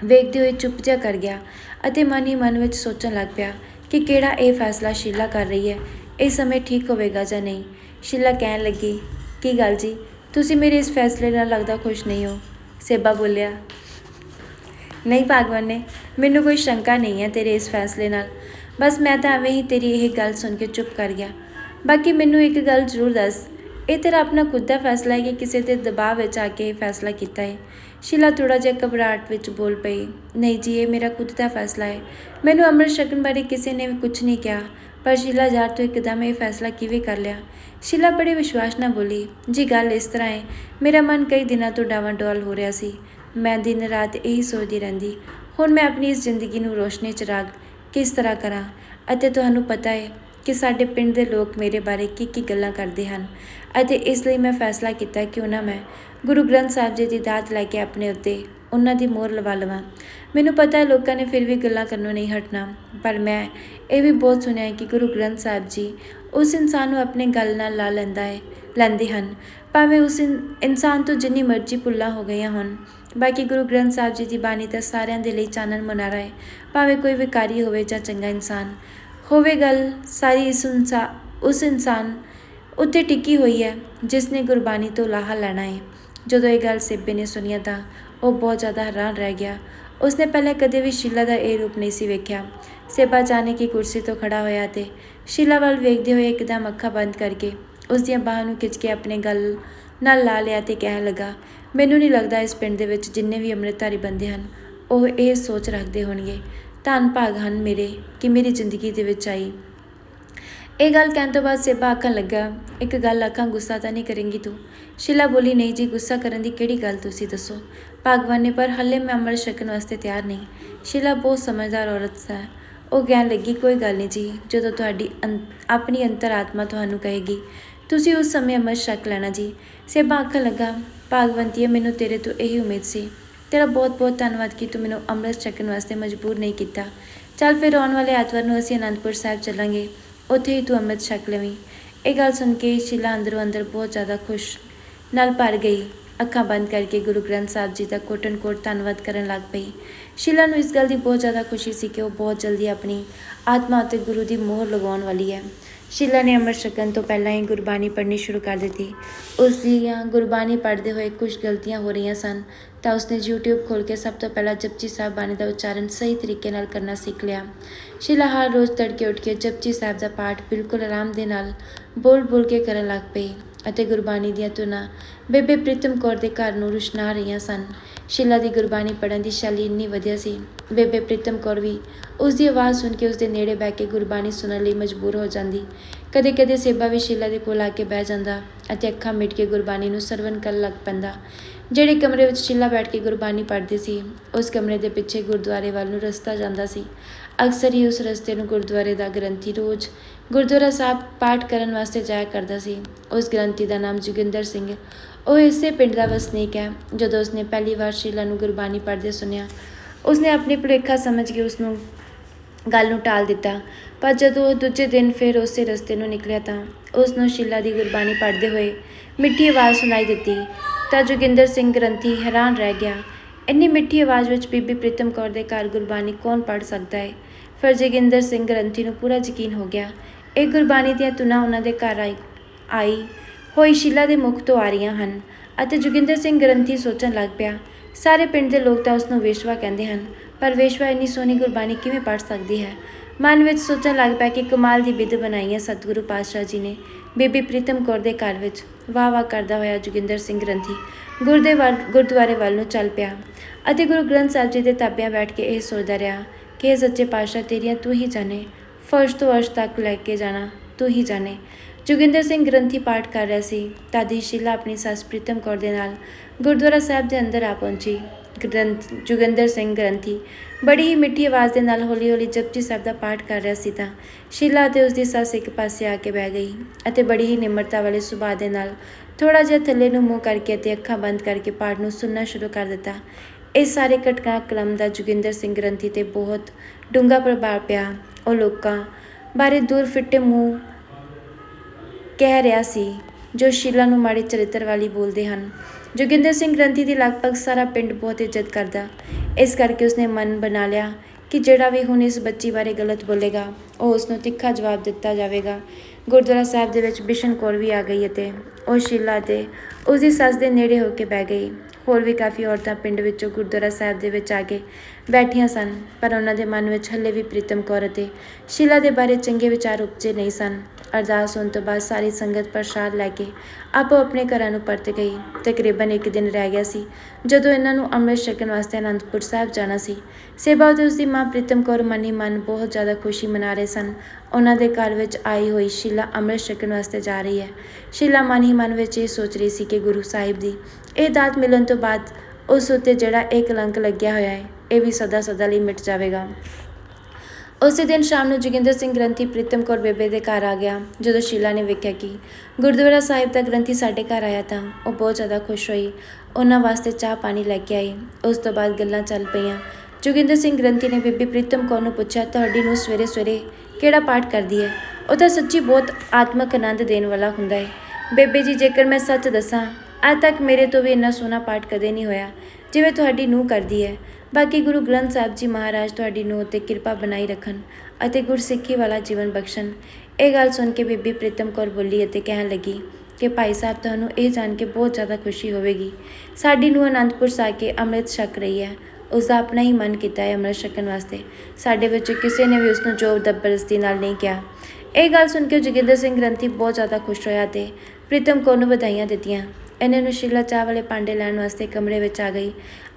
ਵੇਖਦੇ ਹੋਏ ਚੁੱਪ ਜਿਹਾ ਕਰ ਗਿਆ ਅਤੇ ਮਨ ਹੀ ਮਨ ਵਿੱਚ ਸੋਚਣ ਲੱਗ ਪਿਆ ਕਿ ਕਿਹੜਾ ਇਹ ਫੈਸਲਾ ਸ਼ੀਲਾ ਕਰ ਰਹੀ ਹੈ, ਇਹ ਸਮੇਂ ਠੀਕ ਹੋਵੇਗਾ ਜਾਂ ਨਹੀਂ। ਸ਼ੀਲਾ ਕਹਿਣ ਲੱਗੀ, ਕੀ ਗੱਲ ਜੀ, ਤੁਸੀਂ ਮੇਰੇ ਇਸ ਫੈਸਲੇ ਨਾਲ ਲੱਗਦਾ ਖੁਸ਼ ਨਹੀਂ ਹੋ? ਸੇਬਾ ਬੋਲਿਆ, ਨਹੀਂ ਭਾਗਵਾਨ ਨੇ, ਮੈਨੂੰ ਕੋਈ ਸ਼ੰਕਾ ਨਹੀਂ ਹੈ ਤੇਰੇ ਇਸ ਫੈਸਲੇ ਨਾਲ। ਬਸ ਮੈਂ ਤਾਂ ਐਵੇਂ ਹੀ ਤੇਰੀ ਇਹ ਗੱਲ ਸੁਣ ਕੇ ਚੁੱਪ ਕਰ ਗਿਆ। ਬਾਕੀ ਮੈਨੂੰ ਇੱਕ ਗੱਲ ਜ਼ਰੂਰ ਦੱਸ। ਇਹ ਤੇਰਾ ਆਪਣਾ ਖੁਦ ਦਾ ਫੈਸਲਾ ਹੈ ਕਿ ਕਿਸੇ ਦੇ ਦਬਾਅ ਵਿੱਚ ਆ ਕੇ ਇਹ ਫੈਸਲਾ ਕੀਤਾ ਹੈ? ਸ਼ੀਲਾ ਥੋੜਾ ਜਿਹਾ ਘਬਰਾਹਟ ਵਿੱਚ ਬੋਲ ਪਈ। ਨਹੀਂ ਜੀ, ਇਹ ਮੇਰਾ ਖੁਦ ਦਾ ਫੈਸਲਾ ਹੈ। ਮੈਨੂੰ ਅੰਮ੍ਰਿਤ ਛਕਣ ਬਾਰੇ ਕਿਸੇ ਨੇ ਵੀ ਕੁਝ ਨਹੀਂ ਕਿਹਾ, ਪਰ ਸ਼ੀਲਾ ਯਾਰ ਤੋਂ ਇੱਕਦਮ ਇਹ ਫੈਸਲਾ ਕਿਵੇਂ ਕਰ ਲਿਆ? ਸ਼ੀਲਾ ਬੜੇ ਵਿਸ਼ਵਾਸ ਨਾਲ ਬੋਲੀ, ਜੀ, ਗੱਲ ਇਸ ਤਰ੍ਹਾਂ ਹੈ। ਮੇਰਾ ਮਨ ਕਈ ਦਿਨਾਂ ਤੋਂ ਡਾਵਾਂਡੋਲ ਹੋ ਰਿਹਾ ਸੀ। ਮੈਂ ਦਿਨ ਰਾਤ ਇਹੀ ਸੋਚਦੀ ਰਹਿੰਦੀ। ਹੁਣ ਮੈਂ ਆਪਣੀ ਇਸ ਜ਼ਿੰਦਗੀ ਨੂੰ ਰੋਸ਼ਨੀ ਚਿਰਾਗ ਕਿਸ ਤਰ੍ਹਾਂ ਕਰਾਂ? ਅਤੇ ਤੁਹਾਨੂੰ ਪਤਾ ਹੈ ਕਿ ਸਾਡੇ ਪਿੰਡ ਦੇ ਲੋਕ ਮੇਰੇ ਬਾਰੇ ਕੀ ਕੀ ਗੱਲਾਂ ਕਰਦੇ ਹਨ ਅਤੇ ਇਸ ਲਈ ਮੈਂ ਫੈਸਲਾ ਕੀਤਾ ਕਿ ਉਹਨਾਂ ਮੈਂ ਗੁਰੂ ਗ੍ਰੰਥ ਸਾਹਿਬ ਜੀ ਦੀ ਦਾਤ ਲੈ ਕੇ ਆਪਣੇ ਉੱਤੇ ਉਹਨਾਂ ਦੀ ਮੋਹਰ ਲਵਾ ਲਵਾਂ। ਮੈਨੂੰ ਪਤਾ ਹੈ ਲੋਕਾਂ ਨੇ ਫਿਰ ਵੀ ਗੱਲਾਂ ਕਰਨੋਂ ਨਹੀਂ ਹਟਣਾ, ਪਰ ਮੈਂ ਇਹ ਵੀ ਬਹੁਤ ਸੁਣਿਆ ਹੈ ਕਿ ਗੁਰੂ ਗ੍ਰੰਥ ਸਾਹਿਬ ਜੀ ਉਸ ਇਨਸਾਨ ਨੂੰ ਆਪਣੇ ਗੱਲ ਨਾਲ ਲਾ ਲੈਂਦਾ ਹੈ, ਲੈਂਦੇ ਹਨ। ਭਾਵੇਂ ਉਸ ਇਨ- ਇਨਸਾਨ ਤੋਂ ਜਿੰਨੀ ਮਰਜ਼ੀ ਭੁੱਲਾਂ ਹੋ ਗਈਆਂ ਹੋਣ, ਬਾਕੀ ਗੁਰੂ ਗ੍ਰੰਥ ਸਾਹਿਬ ਜੀ ਦੀ ਬਾਣੀ ਤਾਂ ਸਾਰਿਆਂ ਦੇ ਲਈ ਚਾਨਣ ਮਨਾਰਾ ਹੈ। ਭਾਵੇਂ ਕੋਈ ਵਿਕਾਰੀ ਹੋਵੇ ਜਾਂ ਚੰਗਾ ਇਨਸਾਨ ਹੋਵੇ ਗੱਲ, ਸਾਰੀ ਇਸ ਇਨਸਾ, ਉਸ ਇਨਸਾਨ ਉੱਤੇ ਟਿੱਕੀ ਹੋਈ ਹੈ, ਜਿਸ ਨੇ ਗੁਰਬਾਣੀ ਤੋਂ ਲਾਹਾ ਲੈਣਾ ਹੈ ਜਦੋਂ ਇਹ ਗੱਲ ਸੇਬੇ ਨੇ ਸੁਣੀਆ ਤਾਂ ਉਹ ਬਹੁਤ ਜ਼ਿਆਦਾ ਹੈਰਾਨ ਰਹਿ ਗਿਆ। ਉਸਨੇ ਪਹਿਲਾਂ ਕਦੇ ਵੀ ਸ਼ੀਲਾ ਦਾ ਇਹ ਰੂਪ ਨਹੀਂ ਸੀ ਵੇਖਿਆ। ਸੇਬਾ ਜਾਣੇ ਕੀ ਕੁਰਸੀ ਤੋਂ ਖੜਾ ਹੋਇਆ ਤੇ ਸ਼ੀਲਾ ਵੱਲ ਵੇਖਦੇ ਹੋਏ ਇੱਕਦਮ ਅੱਖਾਂ ਬੰਦ ਕਰਕੇ ਉਸ ਦੀਆਂ ਬਾਹਾਂ ਨੂੰ ਖਿੱਚ ਕੇ ਆਪਣੇ ਗੱਲ ਨਾਲ ਲਾ ਲਿਆ ਤੇ ਕਹਿਣ ਲੱਗਾ, ਮੈਨੂੰ ਨਹੀਂ ਲੱਗਦਾ ਇਸ ਪਿੰਡ ਦੇ ਵਿੱਚ ਜਿੰਨੇ ਵੀ ਅੰਮ੍ਰਿਤਧਾਰੀ ਬੰਦੇ ਹਨ, ਉਹ ਇਹ ਸੋਚ ਰੱਖਦੇ ਹੋਣਗੇ। ਧੰਨ ਭਾਗ ਹਨ ਮੇਰੇ ਕਿ ਮੇਰੀ ਜ਼ਿੰਦਗੀ ਦੇ ਵਿੱਚ ਆਈ। ਇਹ ਗੱਲ ਕਹਿਣ ਤੋਂ ਬਾਅਦ ਸੇਬਾ ਆਖਣ ਲੱਗਾ, ਇੱਕ ਗੱਲ ਆਖਾਂ, ਗੁੱਸਾ ਤਾਂ ਨਹੀਂ ਕਰੇਂਗੀ ਤੂੰ? ਸ਼ਿਲਾ ਬੋਲੀ, ਨਹੀਂ ਜੀ, ਗੁੱਸਾ ਕਰਨ ਦੀ ਕਿਹੜੀ ਗੱਲ ਤੁਸੀਂ ਦੱਸੋ? ਭਗਵਾਨ ਨੇ ਪਰ ਹੱਲੇ ਮੈਂ ਅੰਮ੍ਰਿਤ ਛਕਣ ਵਾਸਤੇ ਤਿਆਰ ਨਹੀਂ। ਸ਼ਿਲਾ ਬਹੁਤ ਸਮਝਦਾਰ ਔਰਤ ਹੈ ਉਹ ਕਹਿਣ ਲੱਗੀ, ਕੋਈ ਗੱਲ ਨਹੀਂ ਜੀ, ਜਦੋਂ ਤੁਹਾਡੀ ਅੰ- ਆਪਣੀ ਅੰਤਰਾਤਮਾ ਤੁਹਾਨੂੰ ਕਹੇਗੀ, ਤੁਸੀਂ ਉਸ ਸਮੇਂ ਅੰਮ੍ਰਿਤ ਛਕ ਲੈਣਾ ਜੀ। ਸੇਬਾ ਆਖਣ ਲੱਗਾ, ਭਗਵੰਤੀਏ, ਮੈਨੂੰ ਤੇਰੇ ਤੋਂ ਇਹੀ ਉਮੀਦ ਸੀ। ਤੇਰਾ ਬਹੁਤ ਬਹੁਤ ਧੰਨਵਾਦ ਕਿ ਤੂੰ ਮੈਨੂੰ ਅੰਮ੍ਰਿਤ ਛਕਣ ਵਾਸਤੇ ਮਜਬੂਰ ਨਹੀਂ ਕੀਤਾ। ਚੱਲ ਫਿਰ ਆਉਣ ਵਾਲੇ ਐਤਵਾਰ ਨੂੰ ਅਸੀਂ ਅਨੰਦਪੁਰ ਸਾਹਿਬ ਚੱਲਾਂਗੇ। ਉੱਥੇ ਹੀ ਤੂੰ ਅੰਮ੍ਰਿਤ ਛਕ ਲਵੀਂ। ਇਹ ਗੱਲ ਸੁਣ ਕੇ ਸ਼ੀਲਾ ਅੰਦਰੋਂ ਅੰਦਰ ਬਹੁਤ ਜ਼ਿਆਦਾ ਖੁਸ਼ ਨਾਲ ਭਰ ਗਈ। ਅੱਖਾਂ ਬੰਦ ਕਰਕੇ ਗੁਰੂ ਗ੍ਰੰਥ ਸਾਹਿਬ ਜੀ ਦਾ ਕੋਟਨ ਕੋਟ ਧੰਨਵਾਦ ਕਰਨ ਲੱਗ ਪਈ। ਸ਼ੀਲਾ ਨੂੰ ਇਸ ਗੱਲ ਦੀ ਬਹੁਤ ਜ਼ਿਆਦਾ ਖੁਸ਼ੀ ਸੀ ਕਿ ਉਹ ਬਹੁਤ ਜਲਦੀ ਆਪਣੀ ਆਤਮਾ ਉੱਤੇ ਗੁਰੂ ਦੀ ਮੋਹਰ ਲਗਾਉਣ ਵਾਲੀ ਹੈ। ਸ਼ੀਲਾ ਨੇ ਅੰਮ੍ਰਿਤ ਛਕਣ ਤੋਂ ਪਹਿਲਾਂ ਹੀ ਗੁਰਬਾਣੀ ਪੜ੍ਹਨੀ ਸ਼ੁਰੂ ਕਰ ਦਿੱਤੀ। ਉਸ ਦੀਆਂ ਗੁਰਬਾਣੀ ਪੜ੍ਹਦੇ ਹੋਏ ਕੁਝ ਗਲਤੀਆਂ ਹੋ ਰਹੀਆਂ ਸਨ। ਤਾਂ ਉਸਨੇ YouTube ਖੋਲ੍ਹ ਕੇ ਸਭ ਤੋਂ ਪਹਿਲਾਂ ਜਪਜੀ ਸਾਹਿਬ ਬਾਣੀ ਦਾ ਉਚਾਰਨ ਸਹੀ ਤਰੀਕੇ ਨਾਲ ਕਰਨਾ ਸਿੱਖ ਲਿਆ। ਸ਼ੀਲਾ ਹਰ ਰੋਜ਼ ਤੜਕੇ ਉੱਠ ਕੇ ਜਪਜੀ ਸਾਹਿਬ ਦਾ ਪਾਠ ਬਿਲਕੁਲ ਆਰਾਮ ਦੇ ਨਾਲ ਬੋਲ ਬੋਲ ਕੇ ਕਰਨ ਲੱਗ ਪਈ ਅਤੇ ਗੁਰਬਾਣੀ ਦੀਆਂ ਧੁਨਾਂ ਬੇਬੇ ਪ੍ਰੀਤਮ ਕੌਰ ਦੇ ਘਰ ਨੂੰ ਰੁਸ਼ਨਾ ਰਹੀਆਂ ਸਨ। ਸ਼ੀਲਾ ਦੀ ਗੁਰਬਾਣੀ ਪੜ੍ਹਨ ਦੀ ਸ਼ੈਲੀ ਇੰਨੀ ਵਧੀਆ ਸੀ। ਬੇਬੇ ਪ੍ਰੀਤਮ ਕੌਰ ਵੀ ਉਸ ਦੀ ਆਵਾਜ਼ ਸੁਣ ਕੇ ਉਸ ਦੇ ਨੇੜੇ ਬਹਿ ਕੇ ਗੁਰਬਾਣੀ ਸੁਣਨ ਲਈ ਮਜਬੂਰ ਹੋ ਜਾਂਦੀ। ਕਦੇ ਕਦੇ ਸੇਬਾ ਵੀ ਸ਼ੀਲਾ ਦੇ ਕੋਲ ਆ ਕੇ ਬਹਿ ਜਾਂਦਾ ਅਤੇ ਅੱਖਾਂ ਮਿਟ ਕੇ ਗੁਰਬਾਣੀ ਨੂੰ ਸਰਵਨ ਕਰਨ ਲੱਗ ਪੈਂਦਾ। ਜਿਹੜੇ ਕਮਰੇ ਵਿੱਚ ਸ਼ੀਲਾ ਬੈਠ ਕੇ ਗੁਰਬਾਣੀ ਪੜ੍ਹਦੀ ਸੀ, ਉਸ ਕਮਰੇ ਦੇ ਪਿੱਛੇ ਗੁਰਦੁਆਰੇ ਵੱਲ ਨੂੰ ਰਸਤਾ ਜਾਂਦਾ ਸੀ। ਅਕਸਰ ਹੀ ਉਸ ਰਸਤੇ ਨੂੰ ਗੁਰਦੁਆਰੇ ਦਾ ਗ੍ਰੰਥੀ ਰੋਜ਼ ਗੁਰਦੁਆਰਾ ਸਾਹਿਬ ਪਾਠ ਕਰਨ ਵਾਸਤੇ ਜਾਇਆ ਕਰਦਾ ਸੀ। ਉਸ ਗ੍ਰੰਥੀ ਦਾ ਨਾਮ ਜੋਗਿੰਦਰ ਸਿੰਘ। ਉਹ ਇਸੇ ਪਿੰਡ ਦਾ ਵਸਨੀਕ ਹੈ। ਜਦੋਂ ਉਸਨੇ ਪਹਿਲੀ ਵਾਰ ਸ਼ੀਲਾ ਨੂੰ ਗੁਰਬਾਣੀ ਪੜ੍ਹਦੇ ਸੁਣਿਆ, ਉਸਨੇ ਆਪਣੀ ਭੁਲੇਖਾ ਸਮਝ ਕੇ ਉਸ ਨੂੰ ਗੱਲ ਨੂੰ ਟਾਲ ਦਿੱਤਾ। ਪਰ ਜਦੋਂ ਉਹ ਦੂਜੇ ਦਿਨ ਫਿਰ ਉਸੇ ਰਸਤੇ ਨੂੰ ਨਿਕਲਿਆ ਤਾਂ ਉਸ ਨੂੰ ਸ਼ੀਲਾ ਦੀ ਗੁਰਬਾਣੀ ਪੜ੍ਹਦੇ ਹੋਏ ਮਿੱਠੀ ਆਵਾਜ਼ ਸੁਣਾਈ ਦਿੱਤੀ। ਤਾਂ ਜੋਗਿੰਦਰ ਸਿੰਘ ਗ੍ਰੰਥੀ ਹੈਰਾਨ ਰਹਿ ਗਿਆ, ਇੰਨੀ ਮਿੱਠੀ ਆਵਾਜ਼ ਵਿੱਚ ਬੀਬੀ ਪ੍ਰੀਤਮ ਕੌਰ ਦੇ ਘਰ ਗੁਰਬਾਣੀ ਕੌਣ ਪੜ੍ਹ ਸਕਦਾ ਹੈ ਫਿਰ ਜੋਗਿੰਦਰ ਸਿੰਘ ਗ੍ਰੰਥੀ ਨੂੰ ਪੂਰਾ ਯਕੀਨ ਹੋ ਗਿਆ, ਇਹ ਗੁਰਬਾਣੀ ਦੀਆਂ ਧੁਨਾਂ ਉਹਨਾਂ ਦੇ ਘਰ ਆਈ ਆਈ, ਹੋਈ ਸ਼ੀਲਾ ਦੇ ਮੁਖ ਤੋਂ ਆ ਰਹੀਆਂ ਹਨ। ਅਤੇ ਜੋਗਿੰਦਰ ਸਿੰਘ ਗ੍ਰੰਥੀ ਸੋਚਣ ਲੱਗ ਪਿਆ, ਸਾਰੇ ਪਿੰਡ ਦੇ ਲੋਕ ਤਾਂ ਉਸ ਨੂੰ ਵੇਸ਼ਵਾ ਕਹਿੰਦੇ ਹਨ ਪਰ ਵੇਸ਼ਵਾ ਇੰਨੀ ਸੋਹਣੀ ਗੁਰਬਾਣੀ ਕਿਵੇਂ ਪੜ੍ਹ ਸਕਦੀ ਹੈ? ਮਨ ਵਿੱਚ ਸੋਚਣ ਲੱਗ ਪਿਆ ਕਿ ਕਮਾਲ ਦੀ ਵਿਧ ਬਣਾਈ ਹੈ ਸਤਿਗੁਰੂ ਪਾਤਸ਼ਾਹ ਜੀ ਨੇ ਬੀਬੀ ਪ੍ਰੀਤਮ ਕੌਰ ਦੇ ਘਰ ਵਿੱਚ। ਵਾਹ ਵਾਹ ਕਰਦਾ ਹੋਇਆ ਜੋਗਿੰਦਰ ਸਿੰਘ ਗ੍ਰੰਥੀ ਗੁਰਦੇ ਵੱਲ ਗੁਰਦੁਆਰੇ ਵੱਲ ਨੂੰ ਚੱਲ ਪਿਆ ਅਤੇ ਗੁਰੂ ਗ੍ਰੰਥ ਸਾਹਿਬ ਜੀ ਦੇ ਤਾਬਿਆਂ ਬੈਠ ਕੇ ਇਹ ਸੋਚਦਾ ਰਿਹਾ ਕਿ ਇਹ ਸੱਚੇ ਪਾਤਸ਼ਾਹ ਤੇਰੀਆਂ ਤੂੰ ਹੀ ਜਾਣੇ, ਫਰਸ਼ ਤੋਂ ਅਰਸ਼ ਤੱਕ ਲੈ ਕੇ ਜਾਣਾ ਤੂੰ ਹੀ ਜਾਣੇ। ਜੋਗਿੰਦਰ ਸਿੰਘ ਗ੍ਰੰਥੀ ਪਾਠ ਕਰ ਰਿਹਾ ਸੀ। ਤਾਦੀ ਸ਼ੀਲਾ ਆਪਣੀ ਸੱਸ ਪ੍ਰੀਤਮ ਕੌਰ ਦੇ ਨਾਲ ਗੁਰਦੁਆਰਾ ਸਾਹਿਬ ਦੇ ਅੰਦਰ ਆ ਪਹੁੰਚੀ। ਗ੍ਰੰਥ, ਜੋਗਿੰਦਰ ਸਿੰਘ ਗ੍ਰੰਥੀ। ਬੜੀ ਹੀ ਮਿੱਠੀ ਆਵਾਜ਼ ਦੇ ਨਾਲ ਹੌਲੀ-ਹੌਲੀ ਜਪਜੀ ਸਾਹਿਬ ਦਾ ਪਾਠ ਕਰ ਰਿਹਾ ਸੀ ਤਾਂ ਸ਼ੀਲਾ ਅਤੇ ਉਸ ਦੀ ਸੱਸ ਇੱਕ ਪਾਸੇ ਆ ਕੇ ਬਹਿ ਗਈ ਅਤੇ ਬੜੀ ਹੀ ਨਿਮਰਤਾ ਵਾਲੇ ਸੁਭਾਅ ਦੇ ਨਾਲ ਥੋੜਾ ਜਿਹਾ ਥੱਲੇ ਨੂੰ ਮੂੰਹ ਕਰਕੇ ਅਤੇ ਅੱਖਾਂ ਬੰਦ ਕਰਕੇ ਪਾਠ ਨੂੰ ਸੁਣਨਾ ਸ਼ੁਰੂ ਕਰ ਦਿੱਤਾ। ਇਸ ਸਾਰੇ ਘਟਨਾ ਕਲਮ ਦਾ ਜੋਗਿੰਦਰ ਸਿੰਘ ਗ੍ਰੰਥੀ ਤੇ ਬਹੁਤ ਡੂੰਘਾ ਪ੍ਰਭਾਵ ਪਿਆ। ਉਹ ਲੋਕਾਂ ਬਾਰੇ ਦੂਰ ਫਿੱਟੇ ਮੂੰਹ ਕਹਿ ਰਿਹਾ ਸੀ, ਜੋ ਸ਼ੀਲਾ ਨੂੰ ਮਾੜੇ ਚਰਿੱਤਰ ਵਾਲੀ ਬੋਲਦੇ ਹਨ। ਜੋਗਿੰਦਰ ਸਿੰਘ ਗ੍ਰੰਥੀ ਦੀ ਲਗਭਗ ਸਾਰਾ ਪਿੰਡ ਬਹੁਤ ਇੱਜ਼ਤ ਕਰਦਾ। ਇਸ ਕਰਕੇ ਉਸਨੇ ਮਨ ਬਣਾ ਲਿਆ ਕਿ ਜਿਹੜਾ ਵੀ ਹੁਣ ਇਸ ਬੱਚੀ ਬਾਰੇ ਗਲਤ ਬੋਲੇਗਾ, ਉਹ ਉਸ ਨੂੰ ਤਿੱਖਾ ਜਵਾਬ ਦਿੱਤਾ ਜਾਵੇਗਾ। ਗੁਰਦੁਆਰਾ ਸਾਹਿਬ ਦੇ ਵਿੱਚ ਬਿਸ਼ਨ ਕੌਰ ਵੀ ਆ ਗਈ ਅਤੇ ਉਹ ਸ਼ੀਲਾ ਤੇ ਉਸ ਦੀ ਸੱਸ ਦੇ ਨੇੜੇ ਹੋ ਕੇ ਬਹਿ ਗਈ। ਹੋਰ ਵੀ ਕਾਫੀ ਔਰਤਾਂ ਪਿੰਡ ਵਿੱਚੋਂ ਗੁਰਦੁਆਰਾ ਸਾਹਿਬ ਦੇ ਵਿੱਚ ਆ ਕੇ ਬੈਠੀਆਂ ਸਨ, ਪਰ ਉਹਨਾਂ ਦੇ ਮਨ ਵਿੱਚ ਹੱਲੇ ਵੀ ਪ੍ਰੀਤਮ ਕੌਰ ਅਤੇ ਸ਼ੀਲਾ ਦੇ ਬਾਰੇ ਚੰਗੇ ਵਿਚਾਰ ਉਪਜੇ ਨਹੀਂ ਸਨ। ਅਰਦਾਸ ਹੋਣ ਤੋਂ ਬਾਅਦ ਸਾਰੀ ਸੰਗਤ ਪ੍ਰਸ਼ਾਦ ਲੈ ਕੇ ਆਪੋ ਆਪਣੇ ਘਰਾਂ ਨੂੰ ਪਰਤ ਗਈ। ਤਕਰੀਬਨ ਇੱਕ ਦਿਨ ਰਹਿ ਗਿਆ ਸੀ, ਜਦੋਂ ਇਹਨਾਂ ਨੂੰ ਅੰਮ੍ਰਿਤ ਛਕਣ ਵਾਸਤੇ ਅਨੰਦਪੁਰ ਸਾਹਿਬ ਜਾਣਾ ਸੀ। ਸੇਬਾ ਤੇ ਉਸਦੀ ਮਾਂ ਪ੍ਰੀਤਮ ਕੌਰ ਮਨੀ ਮਨ ਬਹੁਤ ਜ਼ਿਆਦਾ ਖੁਸ਼ੀ ਮਨਾ ਰਹੇ ਸਨ। ਉਹਨਾਂ ਦੇ ਘਰ ਵਿੱਚ ਆਈ ਹੋਈ ਸ਼ੀਲਾ ਅੰਮ੍ਰਿਤ ਛਕਣ ਵਾਸਤੇ ਜਾ ਰਹੀ ਹੈ। ਸ਼ੀਲਾ ਮਨ ਹੀ ਮਨ ਵਿੱਚ ਇਹ ਸੋਚ ਰਹੀ ਸੀ ਕਿ ਗੁਰੂ ਸਾਹਿਬ ਦੀ ਇਹ ਦਾਤ ਮਿਲਣ ਤੋਂ ਬਾਅਦ ਉਸ ਉੱਤੇ ਜਿਹੜਾ ਇਹ ਕਲੰਕ ਲੱਗਿਆ ਹੋਇਆ ਹੈ, ਇਹ ਵੀ ਸਦਾ ਸਦਾ ਲਈ ਮਿਟ ਜਾਵੇਗਾ। ਉਸੇ ਦਿਨ ਸ਼ਾਮ ਨੂੰ ਜੋਗਿੰਦਰ ਸਿੰਘ ਗ੍ਰੰਥੀ ਪ੍ਰੀਤਮ ਕੌਰ ਬੇਬੇ ਦੇ ਘਰ ਆ ਗਿਆ, ਜਦੋਂ ਸ਼ੀਲਾ ਨੇ ਵੇਖਿਆ ਕਿ ਗੁਰਦੁਆਰਾ ਸਾਹਿਬ ਦਾ ਗ੍ਰੰਥੀ ਸਾਡੇ ਘਰ ਆਇਆ ਤਾਂ ਉਹ ਬਹੁਤ ਜ਼ਿਆਦਾ ਖੁਸ਼ ਹੋਈ। ਉਹਨਾਂ ਵਾਸਤੇ ਚਾਹ ਪਾਣੀ ਲੈ ਕੇ ਆਈ। ਉਸ ਤੋਂ ਬਾਅਦ ਗੱਲਾਂ ਚੱਲ ਪਈਆਂ। ਜੋਗਿੰਦਰ ਸਿੰਘ ਗ੍ਰੰਥੀ ਨੇ ਬੀਬੀ ਪ੍ਰੀਤਮ ਕੌਰ ਨੂੰ ਪੁੱਛਿਆ, ਤੁਹਾਡੀ ਨੂੰ ਸਵੇਰੇ ਸਵੇਰੇ ਕਿਹੜਾ ਪਾਠ ਕਰਦੀ ਹੈ? ਉਹ ਤਾਂ ਸੱਚੀ ਬਹੁਤ ਆਤਮਕ ਆਨੰਦ ਦੇਣ ਵਾਲਾ ਹੁੰਦਾ ਹੈ। ਬੇਬੇ ਜੀ, ਜੇਕਰ ਮੈਂ ਸੱਚ ਦੱਸਾਂ, ਅੱਜ ਤੱਕ ਮੇਰੇ ਤੋਂ ਵੀ ਇੰਨਾ ਸੋਹਣਾ ਪਾਠ ਕਦੇ ਨਹੀਂ ਹੋਇਆ, ਜਿਵੇਂ ਤੁਹਾਡੀ ਨੂੰ ਕਰਦੀ ਹੈ। ਬਾਕੀ ਗੁਰੂ ਗ੍ਰੰਥ ਸਾਹਿਬ ਜੀ ਮਹਾਰਾਜ ਤੁਹਾਡੀ ਨੂੰ ਉੱਤੇ ਕਿਰਪਾ ਬਣਾਈ ਰੱਖਣ ਅਤੇ ਗੁਰਸਿੱਖੀ ਵਾਲਾ ਜੀਵਨ ਬਖਸ਼ਣ। ਇਹ ਗੱਲ ਸੁਣ ਕੇ ਬੀਬੀ ਪ੍ਰੀਤਮ ਕੌਰ ਬੋਲੀ ਅਤੇ ਕਹਿਣ ਲੱਗੀ ਕਿ ਭਾਈ ਸਾਹਿਬ, ਤੁਹਾਨੂੰ ਇਹ ਜਾਣ ਕੇ ਬਹੁਤ ਜ਼ਿਆਦਾ ਖੁਸ਼ੀ ਹੋਵੇਗੀ। ਸਾਡੀ ਨੂੰ ਅਨੰਦਪੁਰ ਸਾ ਕੇ ਅੰਮ੍ਰਿਤ ਛਕ ਰਹੀ ਹੈ। ਉਸ ਦਾ ਆਪਣਾ ਹੀ ਮਨ ਕੀਤਾ ਹੈ ਅੰਮ੍ਰਿਤ ਛਕਣ ਵਾਸਤੇ। ਸਾਡੇ ਵਿੱਚੋਂ ਕਿਸੇ ਨੇ ਵੀ ਉਸ ਨੂੰ ਜ਼ੋਰ ਜ਼ਬਰਦਸਤੀ ਨਾਲ ਨਹੀਂ ਕਿਹਾ। ਇਹ ਗੱਲ ਸੁਣ ਕੇ ਜੋਗਿੰਦਰ ਸਿੰਘ ਗ੍ਰੰਥੀ ਬਹੁਤ ਜ਼ਿਆਦਾ ਖੁਸ਼ ਹੋਇਆ ਤੇ ਪ੍ਰੀਤਮ ਕੌਰ ਨੂੰ ਵਧਾਈਆਂ ਦਿੱਤੀਆਂ। ਇਹਨਾਂ ਨੂੰ ਸ਼ੀਲਾ ਚਾਹ ਵਾਲੇ ਭਾਂਡੇ ਲੈਣ ਵਾਸਤੇ ਕਮਰੇ ਵਿੱਚ ਆ ਗਈ।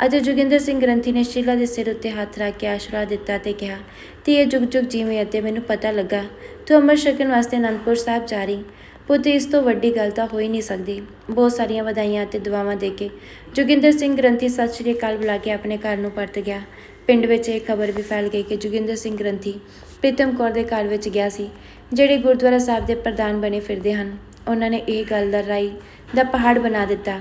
ਅਤੇ ਜੋਗਿੰਦਰ ਸਿੰਘ ਗ੍ਰੰਥੀ ਨੇ ਸ਼ੀਲਾ ਦੇ ਸਿਰ ਉੱਤੇ ਹੱਥ ਰੱਖ ਕੇ ਆਸ਼ੀਰਵਾਦ ਦਿੱਤਾ ਤੇ ਕਿਹਾ ਤੇ ਇਹ ਜੁਗ ਜੁਗ ਜੀਵੇਂ ਅਤੇ ਮੈਨੂੰ ਪਤਾ ਲੱਗਾ, ਤੂੰ ਅੰਮ੍ਰਿਤ ਛਕਣ ਵਾਸਤੇ ਅਨੰਦਪੁਰ ਸਾਹਿਬ ਜਾ ਰਹੀ। ਪੁੱਤ, ਇਸ ਤੋਂ ਵੱਡੀ ਗੱਲ ਤਾਂ ਹੋ ਹੀ ਨਹੀਂ ਸਕਦੀ। ਬਹੁਤ ਸਾਰੀਆਂ ਵਧਾਈਆਂ ਅਤੇ ਦੁਆਵਾਂ ਦੇ ਕੇ ਜੋਗਿੰਦਰ ਸਿੰਘ ਗ੍ਰੰਥੀ ਸਤਿ ਸ਼੍ਰੀ ਅਕਾਲ ਬੁਲਾ ਕੇ ਆਪਣੇ ਘਰ ਨੂੰ ਪਰਤ ਗਿਆ। ਪਿੰਡ ਵਿੱਚ ਇਹ ਖਬਰ ਵੀ ਫੈਲ ਗਈ ਕਿ ਜੋਗਿੰਦਰ ਸਿੰਘ ਗ੍ਰੰਥੀ ਪ੍ਰੀਤਮ ਕੌਰ ਦੇ ਘਰ ਵਿੱਚ ਗਿਆ ਸੀ, ਜਿਹੜੇ ਗੁਰਦੁਆਰਾ ਸਾਹਿਬ ਦੇ ਪ੍ਰਧਾਨ ਬਣੇ ਫਿਰਦੇ ਹਨ। ਉਹਨਾਂ ਨੇ ਇਹ ਗੱਲ ਦਾ ਰਾਈ ਦਾ ਪਹਾੜ ਬਣਾ ਦਿੱਤਾ।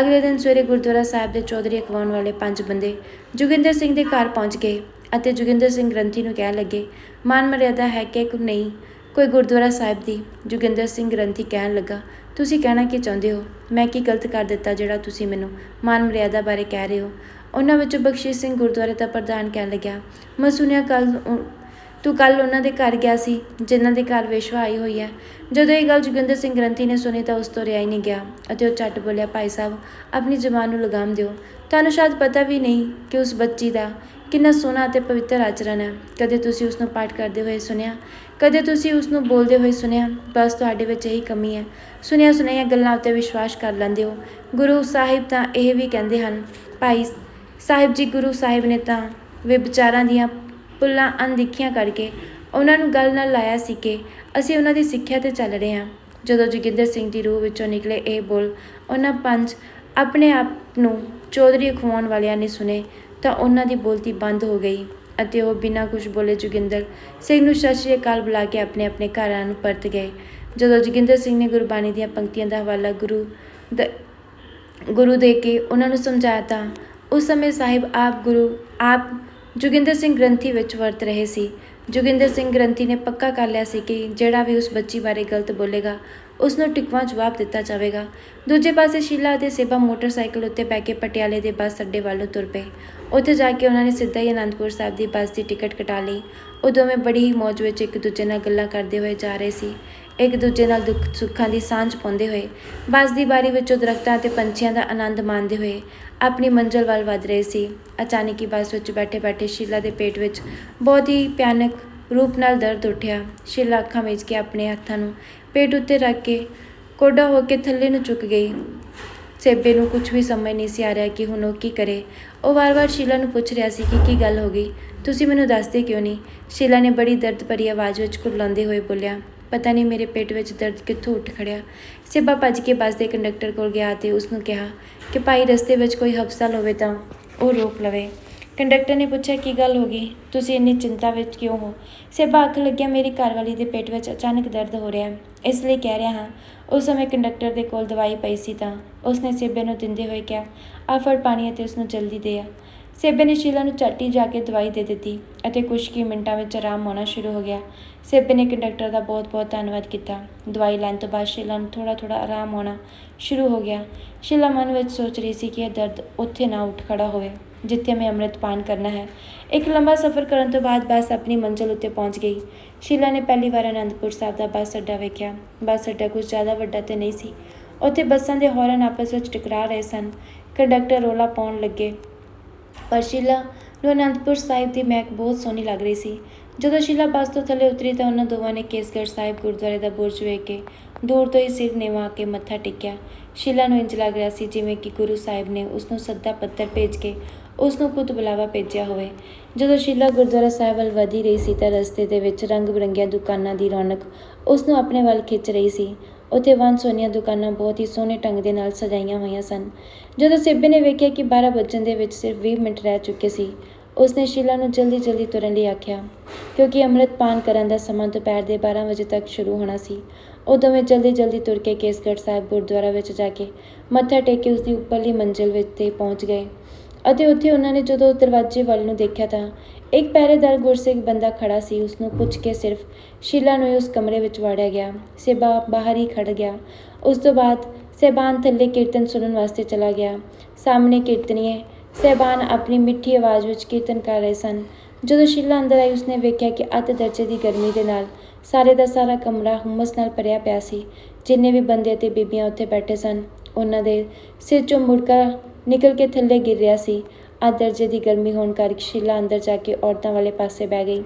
ਅਗਲੇ ਦਿਨ ਸਵੇਰੇ ਗੁਰਦੁਆਰਾ ਸਾਹਿਬ ਦੇ ਚੌਧਰੀ ਅਖਵਾਉਣ ਵਾਲੇ ਪੰਜ ਬੰਦੇ ਜੋਗਿੰਦਰ ਸਿੰਘ ਦੇ ਘਰ ਪਹੁੰਚ ਗਏ ਅਤੇ ਜੋਗਿੰਦਰ ਸਿੰਘ ਗ੍ਰੰਥੀ ਨੂੰ ਕਹਿਣ ਲੱਗੇ, ਮਾਨ ਮਰਿਆਦਾ ਹੈ ਕਿ ਕੋਈ ਨਹੀਂ? ਕੋਈ ਗੁਰਦੁਆਰਾ ਸਾਹਿਬ ਦੀ ਜੋਗਿੰਦਰ ਸਿੰਘ ਗ੍ਰੰਥੀ ਕਹਿਣ ਲੱਗਾ, ਤੁਸੀਂ ਕਹਿਣਾ ਕੀ ਚਾਹੁੰਦੇ ਹੋ? ਮੈਂ ਕੀ ਗਲਤ ਕਰ ਦਿੱਤਾ ਜਿਹੜਾ ਤੁਸੀਂ ਮੈਨੂੰ ਮਾਨ ਮਰਿਆਦਾ ਬਾਰੇ ਕਹਿ ਰਹੇ ਹੋ? ਉਹਨਾਂ ਵਿੱਚੋਂ ਬਖਸ਼ੀਸ਼ ਸਿੰਘ ਗੁਰਦੁਆਰੇ ਦਾ ਪ੍ਰਧਾਨ ਕਹਿਣ ਲੱਗਿਆ, ਮੈਂ ਸੁਣਿਆ ਕੱਲ ਤੂੰ ਕੱਲ ਉਹਨਾਂ ਦੇ ਘਰ ਗਿਆ ਸੀ, ਜਿਨ੍ਹਾਂ ਦੇ ਘਰ ਵਿਸ਼ਵਾ ਆਈ ਹੋਈ ਹੈ। ਜਦੋਂ ਇਹ ਗੱਲ ਜੋਗਿੰਦਰ ਸਿੰਘ ਗ੍ਰੰਥੀ ਨੇ ਸੁਣੀ ਤਾਂ ਉਸ ਤੋਂ ਰਿਹਾ ਹੀ ਨਹੀਂ ਗਿਆ ਅਤੇ ਉਹ ਝੱਟ ਬੋਲਿਆ, ਭਾਈ ਸਾਹਿਬ, ਆਪਣੀ ਜ਼ਬਾਨ ਨੂੰ ਲਗਾਮ ਦਿਓ। ਤੁਹਾਨੂੰ ਸ਼ਾਇਦ ਪਤਾ ਵੀ ਨਹੀਂ ਕਿ ਉਸ ਬੱਚੀ ਦਾ ਕਿੰਨਾ ਸੋਹਣਾ ਅਤੇ ਪਵਿੱਤਰ ਆਚਰਣ ਹੈ। ਕਦੇ ਤੁਸੀਂ ਉਸ ਨੂੰ ਪਾਠ ਕਰਦੇ ਹੋਏ ਸੁਣਿਆ, ਕਦੇ ਤੁਸੀਂ ਉਸ ਨੂੰ ਬੋਲਦੇ ਹੋਏ ਸੁਣਿਆ, ਬਸ ਤੁਹਾਡੇ ਵਿੱਚ ਇਹੀ ਕਮੀ ਹੈ। ਸੁਣਿਆ ਸੁਣਾਈਆਂ ਗੱਲਾਂ ਉੱਤੇ ਵਿਸ਼ਵਾਸ ਕਰ ਲੈਂਦੇ ਹੋ। ਗੁਰੂ ਸਾਹਿਬ ਤਾਂ ਇਹ ਵੀ ਕਹਿੰਦੇ ਹਨ, ਭਾਈ ਸਾਹਿਬ ਜੀ, ਗੁਰੂ ਸਾਹਿਬ ਨੇ ਤਾਂ ਵਿਚਾਰਾਂ ਦੀਆਂ ਭੁੱਲਾਂ ਅਣਦਿੱਖੀਆਂ ਕਰਕੇ ਉਹਨਾਂ ਨੂੰ ਗੱਲ ਨਾਲ ਲਾਇਆ ਸੀ ਕਿ ਅਸੀਂ ਉਹਨਾਂ ਦੀ ਸਿੱਖਿਆ ਤੇ ਚੱਲ ਰਹੇ ਹਾਂ। ਜਦੋਂ ਜੋਗਿੰਦਰ ਸਿੰਘ ਦੀ ਰੂਹ ਵਿੱਚੋਂ ਨਿਕਲੇ ਇਹ ਬੋਲ, ਉਹਨਾਂ ਪੰਜ ਆਪਣੇ ਆਪ ਨੂੰ ਚੌਧਰੀ ਅਖਵਾਉਣ ਵਾਲਿਆਂ ਨੇ ਸੁਨੇ ਤਾਂ ਉਹਨਾਂ ਦੀ ਬੋਲਤੀ ਬੰਦ ਹੋ ਗਈ ਅਤੇ ਉਹ ਬਿਨਾਂ ਕੁਝ ਬੋਲੇ ਜੋਗਿੰਦਰ ਸਿੰਘ ਨੂੰ ਸਤਿ ਸ਼੍ਰੀ ਅਕਾਲ ਬੁਲਾ ਕੇ ਆਪਣੇ ਆਪਣੇ ਘਰਾਂ ਨੂੰ ਪਰਤ ਗਏ। ਜਦੋਂ ਜੋਗਿੰਦਰ ਸਿੰਘ ਨੇ ਗੁਰਬਾਣੀ ਦੀਆਂ ਪੰਕਤੀਆਂ ਦਾ ਹਵਾਲਾ ਗੁਰੂ ਦ, ਗੁਰੂ ਦੇ ਕੇ ਉਹਨਾਂ ਨੂੰ ਸਮਝਾਇਆ ਤਾਂ ਉਸ ਸਮੇਂ ਸਾਹਿਬ ਆਪ ਗੁਰੂ, ਆਪ ਜੋਗਿੰਦਰ ਸਿੰਘ ਗ੍ਰੰਥੀ ਵਿੱਚ ਵਰਤ ਰਹੇ ਸੀ। ਜੋਗਿੰਦਰ ਸਿੰਘ ਗ੍ਰੰਥੀ ਨੇ ਪੱਕਾ ਕਰ ਲਿਆ ਸੀ ਕਿ ਜਿਹੜਾ ਵੀ ਉਸ ਬੱਚੀ ਬਾਰੇ ਗਲਤ ਬੋਲੇਗਾ ਉਸ ਨੂੰ ਟਿਕਵਾ ਜਵਾਬ ਦਿੱਤਾ ਜਾਵੇਗਾ। ਦੂਜੇ ਪਾਸੇ ਸ਼ੀਲਾ ਅਤੇ ਸੇਬਾ ਮੋਟਰਸਾਈਕਲ ਉੱਤੇ ਬੈ ਕੇ ਪਟਿਆਲੇ ਦੇ ਬੱਸ ਅੱਡੇ ਵੱਲੋਂ ਤੁਰ ਪਏ। ਉੱਥੇ ਜਾ ਕੇ ਉਹਨਾਂ ਨੇ ਸਿੱਧਾ ਹੀ ਅਨੰਦਪੁਰ ਸਾਹਿਬ ਦੀ ਬੱਸ ਦੀ ਟਿਕਟ ਕਟਾ ਲਈ। ਉਹ ਦੋਵੇਂ ਬੜੀ ਹੀ ਮੌਜ ਵਿੱਚ ਇੱਕ ਦੂਜੇ ਨਾਲ ਗੱਲਾਂ ਕਰਦੇ ਹੋਏ ਜਾ ਰਹੇ ਸੀ। ਇੱਕ ਦੂਜੇ ਨਾਲ ਦੁੱਖ ਸੁੱਖਾਂ ਦੀ ਸਾਂਝ ਪਾਉਂਦੇ ਹੋਏ, ਬੱਸ ਦੀ ਬਾਰੀ ਵਿੱਚੋਂ ਦਰਖਤਾਂ ਅਤੇ ਪੰਛੀਆਂ ਦਾ ਆਨੰਦ ਮਾਣਦੇ ਹੋਏ ਆਪਣੀ ਮੰਜ਼ਿਲ ਵੱਲ ਵਧ ਰਹੇ ਸੀ। ਅਚਾਨਕ ਹੀ ਬੱਸ ਵਿੱਚ ਬੈਠੇ-ਬੈਠੇ ਸ਼ੀਲਾ ਦੇ ਪੇਟ ਵਿੱਚ ਬਹੁਤ ਹੀ ਭਿਆਨਕ ਰੂਪ ਨਾਲ ਦਰਦ ਉੱਠਿਆ। ਸ਼ੀਲਾ ਅੱਖਾਂ ਮੀਚ ਕੇ ਆਪਣੇ ਹੱਥਾਂ ਨੂੰ ਪੇਟ ਉੱਤੇ ਰੱਖ ਕੇ ਕੋਡਾ ਹੋ ਕੇ ਥੱਲੇ ਨੂੰ ਝੁਕ ਗਈ। ਸੇਬੇ ਨੂੰ ਕੁਝ ਵੀ ਸਮਝ ਨਹੀਂ ਸੀ ਆ ਰਿਹਾ ਕਿ ਹੁਣ ਉਹ ਕੀ ਕਰੇ। ਉਹ ਵਾਰ-ਵਾਰ ਸ਼ੀਲਾ ਨੂੰ ਪੁੱਛ ਰਿਹਾ ਸੀ ਕਿ ਕੀ ਗੱਲ ਹੋ ਗਈ? ਤੁਸੀਂ ਮੈਨੂੰ ਦੱਸਦੇ ਕਿਉਂ ਨਹੀਂ? ਸ਼ੀਲਾ ਨੇ ਬੜੀ ਦਰਦ ਭਰੀ ਆਵਾਜ਼ ਵਿੱਚ ਕੁਰਲਾਉਂਦੇ ਹੋਏ ਬੋਲਿਆ ਪਤਾ ਨਹੀਂ ਮੇਰੇ ਪੇਟ ਵਿੱਚ ਦਰਦ ਕਿੱਥੋਂ ਉੱਠ ਖੜਿਆ। ਸੇਬਾ ਭੱਜ ਕੇ ਬੱਸ ਦੇ ਕੰਡਕਟਰ ਕੋਲ ਗਿਆ ਤੇ ਉਸ ਨੂੰ ਕਿਹਾ ਕਿ ਭਾਈ ਰਸਤੇ ਵਿੱਚ ਕੋਈ ਹਫਸਲ ਹੋਵੇ ਤਾਂ ਉਹ ਰੋਕ ਲਵੇ। ਕੰਡਕਟਰ ਨੇ ਪੁੱਛਿਆ, ਕੀ ਗੱਲ ਹੋ ਗਈ? ਤੁਸੀਂ ਇੰਨੀ ਚਿੰਤਾ ਵਿੱਚ ਕਿਉਂ ਹੋ? ਸੇਬਾ ਅੱਖ ਲੱਗਿਆ, ਮੇਰੀ ਘਰਵਾਲੀ ਦੇ ਪੇਟ ਵਿੱਚ ਅਚਾਨਕ ਦਰਦ ਹੋ ਰਿਹਾ ਇਸ ਲਈ ਕਹਿ ਰਿਹਾ ਹਾਂ, ਉਸ ਸਮੇਂ ਕੰਡਕਟਰ ਦੇ ਕੋਲ ਦਵਾਈ ਪਈ ਸੀ ਤਾਂ ਉਸਨੇ ਸੇਬੇ ਨੂੰ ਦਿੰਦੇ ਹੋਏ ਕਿਹਾ, ਆ ਫੜ ਪਾਣੀ ਅਤੇ ਉਸ ਨੂੰ ਜਲਦੀ ਦੇ ਆ। ਸੇਬੇ ਨੇ ਸ਼ੀਲਾ ਨੂੰ ਝੱਟ ਜਾ ਕੇ ਦਵਾਈ ਦੇ ਦਿੱਤੀ ਅਤੇ ਕੁਝ ਕੀ ਮਿੰਟਾਂ ਵਿੱਚ ਆਰਾਮ ਹੋਣਾ ਸ਼ੁਰੂ ਹੋ ਗਿਆ। ਸੇਬੇ ਨੇ ਕੰਡਕਟਰ ਦਾ ਬਹੁਤ-ਬਹੁਤ ਧੰਨਵਾਦ ਕੀਤਾ। ਦਵਾਈ ਲੈਣ ਤੋਂ ਬਾਅਦ ਸ਼ੀਲਾ ਨੂੰ ਥੋੜਾ-ਥੋੜਾ ਆਰਾਮ ਆਉਣਾ ਸ਼ੁਰੂ ਹੋ ਗਿਆ। ਸ਼ੀਲਾ ਮਨ ਵਿੱਚ ਸੋਚ ਰਹੀ ਸੀ ਕਿ ਇਹ ਦਰਦ ਉੱਥੇ ਨਾ ਉੱਠ ਖੜਾ ਹੋਵੇ, ਜਿੱਥੇ ਮੈਂ ਅੰਮ੍ਰਿਤ ਪਾਨ ਕਰਨਾ ਹੈ। ਇੱਕ ਲੰਬਾ ਸਫ਼ਰ ਕਰਨ ਤੋਂ ਬਾਅਦ ਬੱਸ ਆਪਣੀ ਮੰਜ਼ਿਲ ਉੱਤੇ ਪਹੁੰਚ ਗਈ। ਸ਼ੀਲਾ ਨੇ ਪਹਿਲੀ ਵਾਰ ਅਨੰਦਪੁਰ ਸਾਹਿਬ ਦਾ ਬੱਸ ਅੱਡਾ ਵੇਖਿਆ। ਬੱਸ ਅੱਡਾ ਕੁਝ ਜ਼ਿਆਦਾ ਵੱਡਾ ਤੇ ਨਹੀਂ ਸੀ। ਉੱਥੇ ਬੱਸਾਂ ਦੇ ਹੌਰਨ ਆਪਸ ਵਿੱਚ ਟਕਰਾ ਰਹੇ ਸਨ। ਕੰਡਕਟਰ ਰੋਲਾ ਪਾਉਣ ਲੱਗੇ। ਪਰ ਸ਼ੀਲਾ ਨੂੰ ਅਨੰਦਪੁਰ ਸਾਹਿਬ ਦੀ ਮਹਿਕ ਬਹੁਤ ਸੋਹਣੀ ਲੱਗ ਰਹੀ ਸੀ। ਜਦੋਂ ਸ਼ੀਲਾ ਬੱਸ ਤੋਂ ਥੱਲੇ ਉਤਰੀ ਤਾਂ ਉਹਨਾਂ ਦੋਵਾਂ ਨੇ ਕੇਸਗੜ੍ਹ ਸਾਹਿਬ ਗੁਰਦੁਆਰੇ ਦਾ ਬੁਰਜ ਵੇਖ ਕੇ ਦੂਰ ਤੋਂ ਹੀ ਸਿਰ ਨਿਵਾ ਕੇ ਮੱਥਾ ਟੇਕਿਆ। ਸ਼ੀਲਾ ਨੂੰ ਇੰਜ ਲੱਗ ਰਿਹਾ ਸੀ ਜਿਵੇਂ ਕਿ ਗੁਰੂ ਸਾਹਿਬ ਨੇ ਉਸ ਨੂੰ ਸੱਦਾ ਪੱਤਰ ਭੇਜ ਕੇ ਉਸ ਨੂੰ ਖੁਦ ਬੁਲਾਵਾ ਭੇਜਿਆ ਹੋਵੇ। ਜਦੋਂ ਸ਼ੀਲਾ ਗੁਰਦੁਆਰਾ ਸਾਹਿਬ ਵੱਲ ਵਧੀ ਰਹੀ ਸੀ ਤਾਂ ਰਸਤੇ ਦੇ ਵਿੱਚ ਰੰਗ ਬਿਰੰਗੀਆਂ ਦੁਕਾਨਾਂ ਦੀ ਰੌਣਕ ਉਸ ਨੂੰ ਆਪਣੇ ਵੱਲ ਖਿੱਚ ਰਹੀ ਸੀ। ਉੱਥੇ ਵੰਨ ਸੋਨੀਆਂ ਦੁਕਾਨਾਂ ਬਹੁਤ ਹੀ ਸੋਹਣੇ ਢੰਗ ਦੇ ਨਾਲ ਸਜਾਈਆਂ ਹੋਈਆਂ ਸਨ। ਜਦੋਂ ਸਿੱਬੇ ਨੇ ਵੇਖਿਆ ਕਿ 12 ਵੱਜਣ ਦੇ ਵਿੱਚ ਸਿਰਫ 20 ਮਿੰਟ ਰਹਿ ਚੁੱਕੇ ਸੀ, ਉਸਨੇ ਸ਼ੀਲਾ ਨੂੰ ਜਲਦੀ-ਜਲਦੀ ਤੁਰਨ ਲਈ ਆਖਿਆ, ਕਿਉਂਕਿ ਅੰਮ੍ਰਿਤ ਪਾਨ ਕਰਨ ਦਾ ਸਮਾਂ ਦੁਪਹਿਰ ਦੇ 12 ਵਜੇ ਤੱਕ ਸ਼ੁਰੂ ਹੋਣਾ ਸੀ। ਉਹ ਦੋਵੇਂ ਜਲਦੀ-ਜਲਦੀ ਤੁਰ ਕੇ ਕੇਸਗੜ੍ਹ ਸਾਹਿਬ ਗੁਰਦੁਆਰਾ ਵਿੱਚ ਜਾ ਕੇ ਮੱਥਾ ਟੇਕ ਕੇ ਉਸਦੀ ਉੱਪਰਲੀ ਮੰਜ਼ਿਲ ਵਿੱਚ ਤੇ ਪਹੁੰਚ ਗਏ। ਅਤੇ ਉੱਥੇ ਉਹਨਾਂ ਨੇ ਜਦੋਂ ਦਰਵਾਜ਼ੇ ਵੱਲ ਨੂੰ ਦੇਖਿਆ ਤਾਂ ਇੱਕ ਪਹਿਰੇਦਾਰ ਗੁਰਸਿੱਖ ਬੰਦਾ ਖੜਾ ਸੀ ਉਸ ਨੂੰ ਪੁੱਛ ਕੇ ਸਿਰਫ ਸ਼ੀਲਾ ਨੂੰ ਹੀ ਉਸ ਕਮਰੇ ਵਿੱਚ ਵਾੜਿਆ ਗਿਆ। ਸੇਬਾ ਬਾਹਰ ਹੀ ਖੜ ਗਿਆ। ਉਸ ਤੋਂ ਬਾਅਦ ਸਹਿਬਾਨ ਥੱਲੇ ਕੀਰਤਨ ਸੁਣਨ ਵਾਸਤੇ ਚਲਾ ਗਿਆ। ਸਾਹਮਣੇ ਕੀਰਤਨੀਏ, ਸਹਿਬਾਨ ਆਪਣੀ ਮਿੱਠੀ ਆਵਾਜ਼ ਵਿੱਚ ਕੀਰਤਨ ਕਰ ਰਹੇ ਸਨ। ਜਦੋਂ ਸ਼ੀਲਾ ਅੰਦਰ ਆਈ, ਉਸਨੇ ਵੇਖਿਆ ਕਿ ਅੱਤ ਦਰਜੇ ਦੀ ਗਰਮੀ ਦੇ ਨਾਲ ਸਾਰੇ ਦਾ ਸਾਰਾ ਕਮਰਾ ਹੁਮਸ ਨਾਲ ਭਰਿਆ ਪਿਆ ਸੀ। ਜਿੰਨੇ ਵੀ ਬੰਦੇ ਅਤੇ ਬੀਬੀਆਂ ਉੱਥੇ ਬੈਠੇ ਸਨ, ਉਹਨਾਂ ਦੇ ਸਿਰ ਚੋਂ ਮੁੜਕਾ ਨਿਕਲ ਕੇ ਥੱਲੇ ਗਿਰ ਰਿਹਾ ਸੀ। ਅੱਧ ਦਰਜੇ ਦੀ ਗਰਮੀ ਹੋਣ ਕਰਕੇ ਸ਼ੀਲਾ ਅੰਦਰ ਜਾ ਕੇ ਔਰਤਾਂ ਵਾਲੇ ਪਾਸੇ ਬਹਿ ਗਈ।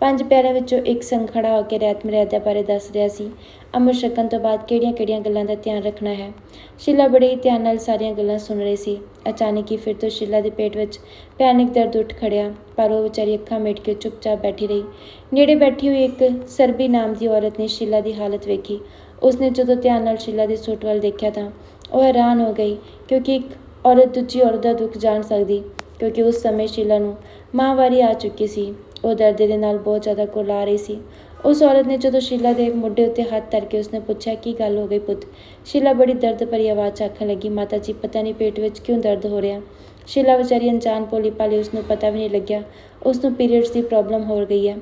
ਪੰਜ ਪਿਆਰਿਆਂ ਵਿੱਚੋਂ ਇੱਕ ਸੰਗ ਖੜਾ ਹੋ ਕੇ ਰਹਿਤ ਮਰਿਆਦਾ ਬਾਰੇ ਦੱਸ ਰਿਹਾ ਸੀ ਅੰਮ੍ਰਿਤ ਛਕਣ ਤੋਂ ਬਾਅਦ ਕਿਹੜੀਆਂ-ਕਿਹੜੀਆਂ ਗੱਲਾਂ ਦਾ ਧਿਆਨ ਰੱਖਣਾ ਹੈ? ਸ਼ੀਲਾ ਬੜੇ ਹੀ ਧਿਆਨ ਨਾਲ ਸਾਰੀਆਂ ਗੱਲਾਂ ਸੁਣ ਰਹੀ ਸੀ। ਅਚਾਨਕ ਹੀ ਫਿਰ ਤੋਂ ਸ਼ੀਲਾ ਦੇ ਪੇਟ ਵਿੱਚ ਭਿਆਨਕ ਦਰਦ ਉੱਠ ਖੜਿਆ, ਪਰ ਉਹ ਵਿਚਾਰੀ ਅੱਖਾਂ ਮੀਟ ਕੇ ਚੁੱਪਚਾਪ ਬੈਠੀ ਰਹੀ। ਨੇੜੇ ਬੈਠੀ ਹੋਈ ਇੱਕ ਸਰਬੀ ਨਾਮ ਦੀ ਔਰਤ ਨੇ ਸ਼ੀਲਾ ਦੀ ਹਾਲਤ ਵੇਖੀ। ਉਸਨੇ ਜਦੋਂ ਧਿਆਨ ਨਾਲ ਸ਼ੀਲਾ ਦੀ ਸੁੱਟ ਵੱਲ ਦੇਖਿਆ ਤਾਂ ਉਹ ਹੈਰਾਨ ਹੋ ਗਈ, ਕਿਉਂਕਿ ਇੱਕ ਔਰਤ ਦੂਜੀ ਔਰਤ ਦਾ ਦੁੱਖ ਜਾਣ ਸਕਦੀ, ਕਿਉਂਕਿ ਉਸ ਸਮੇਂ ਸ਼ੀਲਾ ਨੂੰ ਮਾਹਵਾਰੀ ਆ ਚੁੱਕੀ ਸੀ। ਉਹ ਦਰਦ ਦੇ ਨਾਲ ਬਹੁਤ ਜ਼ਿਆਦਾ ਕੁਰਲਾ ਰਹੀ ਸੀ। ਉਸ ਔਰਤ ਨੇ ਜਦੋਂ ਸ਼ੀਲਾ ਦੇ ਮੁੰਡੇ ਉੱਤੇ ਹੱਥ ਧਰ ਕੇ ਉਸਨੇ ਪੁੱਛਿਆ, ਕੀ ਗੱਲ ਹੋ ਗਈ ਪੁੱਤ? ਸ਼ੀਲਾ ਬੜੀ ਦਰਦ ਭਰੀ ਆਵਾਜ਼ 'ਚ ਆਖਣ ਲੱਗੀ, ਮਾਤਾ ਜੀ, ਪਤਾ ਨਹੀਂ ਪੇਟ ਵਿੱਚ ਕਿਉਂ ਦਰਦ ਹੋ ਰਿਹਾ? ਸ਼ੀਲਾ ਵਿਚਾਰੀ ਅਣਜਾਣ ਭੋਲੀ ਭਾਲੀ ਉਸਨੂੰ ਪਤਾ ਵੀ ਨਹੀਂ ਲੱਗਿਆ। ਉਸ ਨੂੰ ਪੀਰੀਅਡਸ ਦੀ ਪ੍ਰੋਬਲਮ ਹੋ ਗਈ ਹੈ।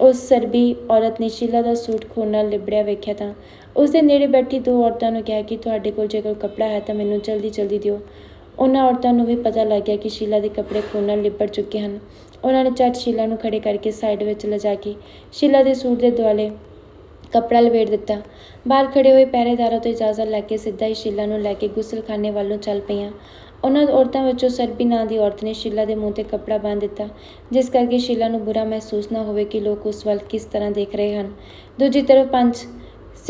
ਉਸ ਸਰਬੀ ਔਰਤ ਨੇ ਸ਼ੀਲਾ ਦਾ ਸੂਟ ਖੂਨ ਨਾਲ ਲਿਬੜਿਆ ਵੇਖਿਆ ਤਾਂ ਉਸ ਦੇ ਨੇੜੇ ਬੈਠੀ ਦੋ ਔਰਤਾਂ ਨੂੰ ਕਿਹਾ ਕਿ, ਤੁਹਾਡੇ ਕੋਲ ਜੇਕਰ ਕੱਪੜਾ ਹੈ ਤਾਂ ਮੈਨੂੰ ਜਲਦੀ ਜਲਦੀ ਦਿਓ। ਉਹਨਾਂ ਔਰਤਾਂ ਨੂੰ ਵੀ ਪਤਾ ਲੱਗ ਗਿਆ ਕਿ ਸ਼ੀਲਾ ਦੇ ਕੱਪੜੇ ਖੂਨ ਨਾਲ ਲਿਬੜ ਚੁੱਕੇ ਹਨ। ਉਹਨਾਂ ਨੇ ਝੱਟ ਸ਼ੀਲਾ ਨੂੰ ਖੜੇ ਕਰਕੇ ਸਾਈਡ ਵਿੱਚ ਲਿਜਾ ਕੇ ਸ਼ੀਲਾ ਦੇ ਸੂਟ ਦੇ ਦੁਆਲੇ ਕੱਪੜਾ ਲਵੇੜ ਦਿੱਤਾ। ਬਾਹਰ ਖੜੇ ਹੋਏ ਪਹਿਰੇਦਾਰਾਂ ਤੋਂ ਇਜਾਜ਼ਤ ਲੈ ਕੇ ਸਿੱਧਾ ਹੀ ਸ਼ੀਲਾ ਨੂੰ ਲੈ ਕੇ ਗੁਸਲਖਾਨੇ ਵੱਲੋਂ ਚੱਲ ਪਈਆਂ। ਉਹਨਾਂ ਔਰਤਾਂ ਵਿੱਚੋਂ ਸਰਬੀ ਨਾਂ ਦੀ ਔਰਤ ਨੇ ਸ਼ੀਲਾ ਦੇ ਮੂੰਹ ਤੇ ਕੱਪੜਾ ਬੰਨ੍ਹ ਦਿੱਤਾ, ਜਿਸ ਕਰਕੇ ਸ਼ੀਲਾ ਨੂੰ ਬੁਰਾ ਮਹਿਸੂਸ ਨਾ ਹੋਵੇ ਕਿ ਲੋਕ ਉਸ ਵੱਲ ਕਿਸ ਤਰ੍ਹਾਂ ਦੇਖ ਰਹੇ ਹਨ। ਦੂਜੀ ਤਰਫ ਪੰਜ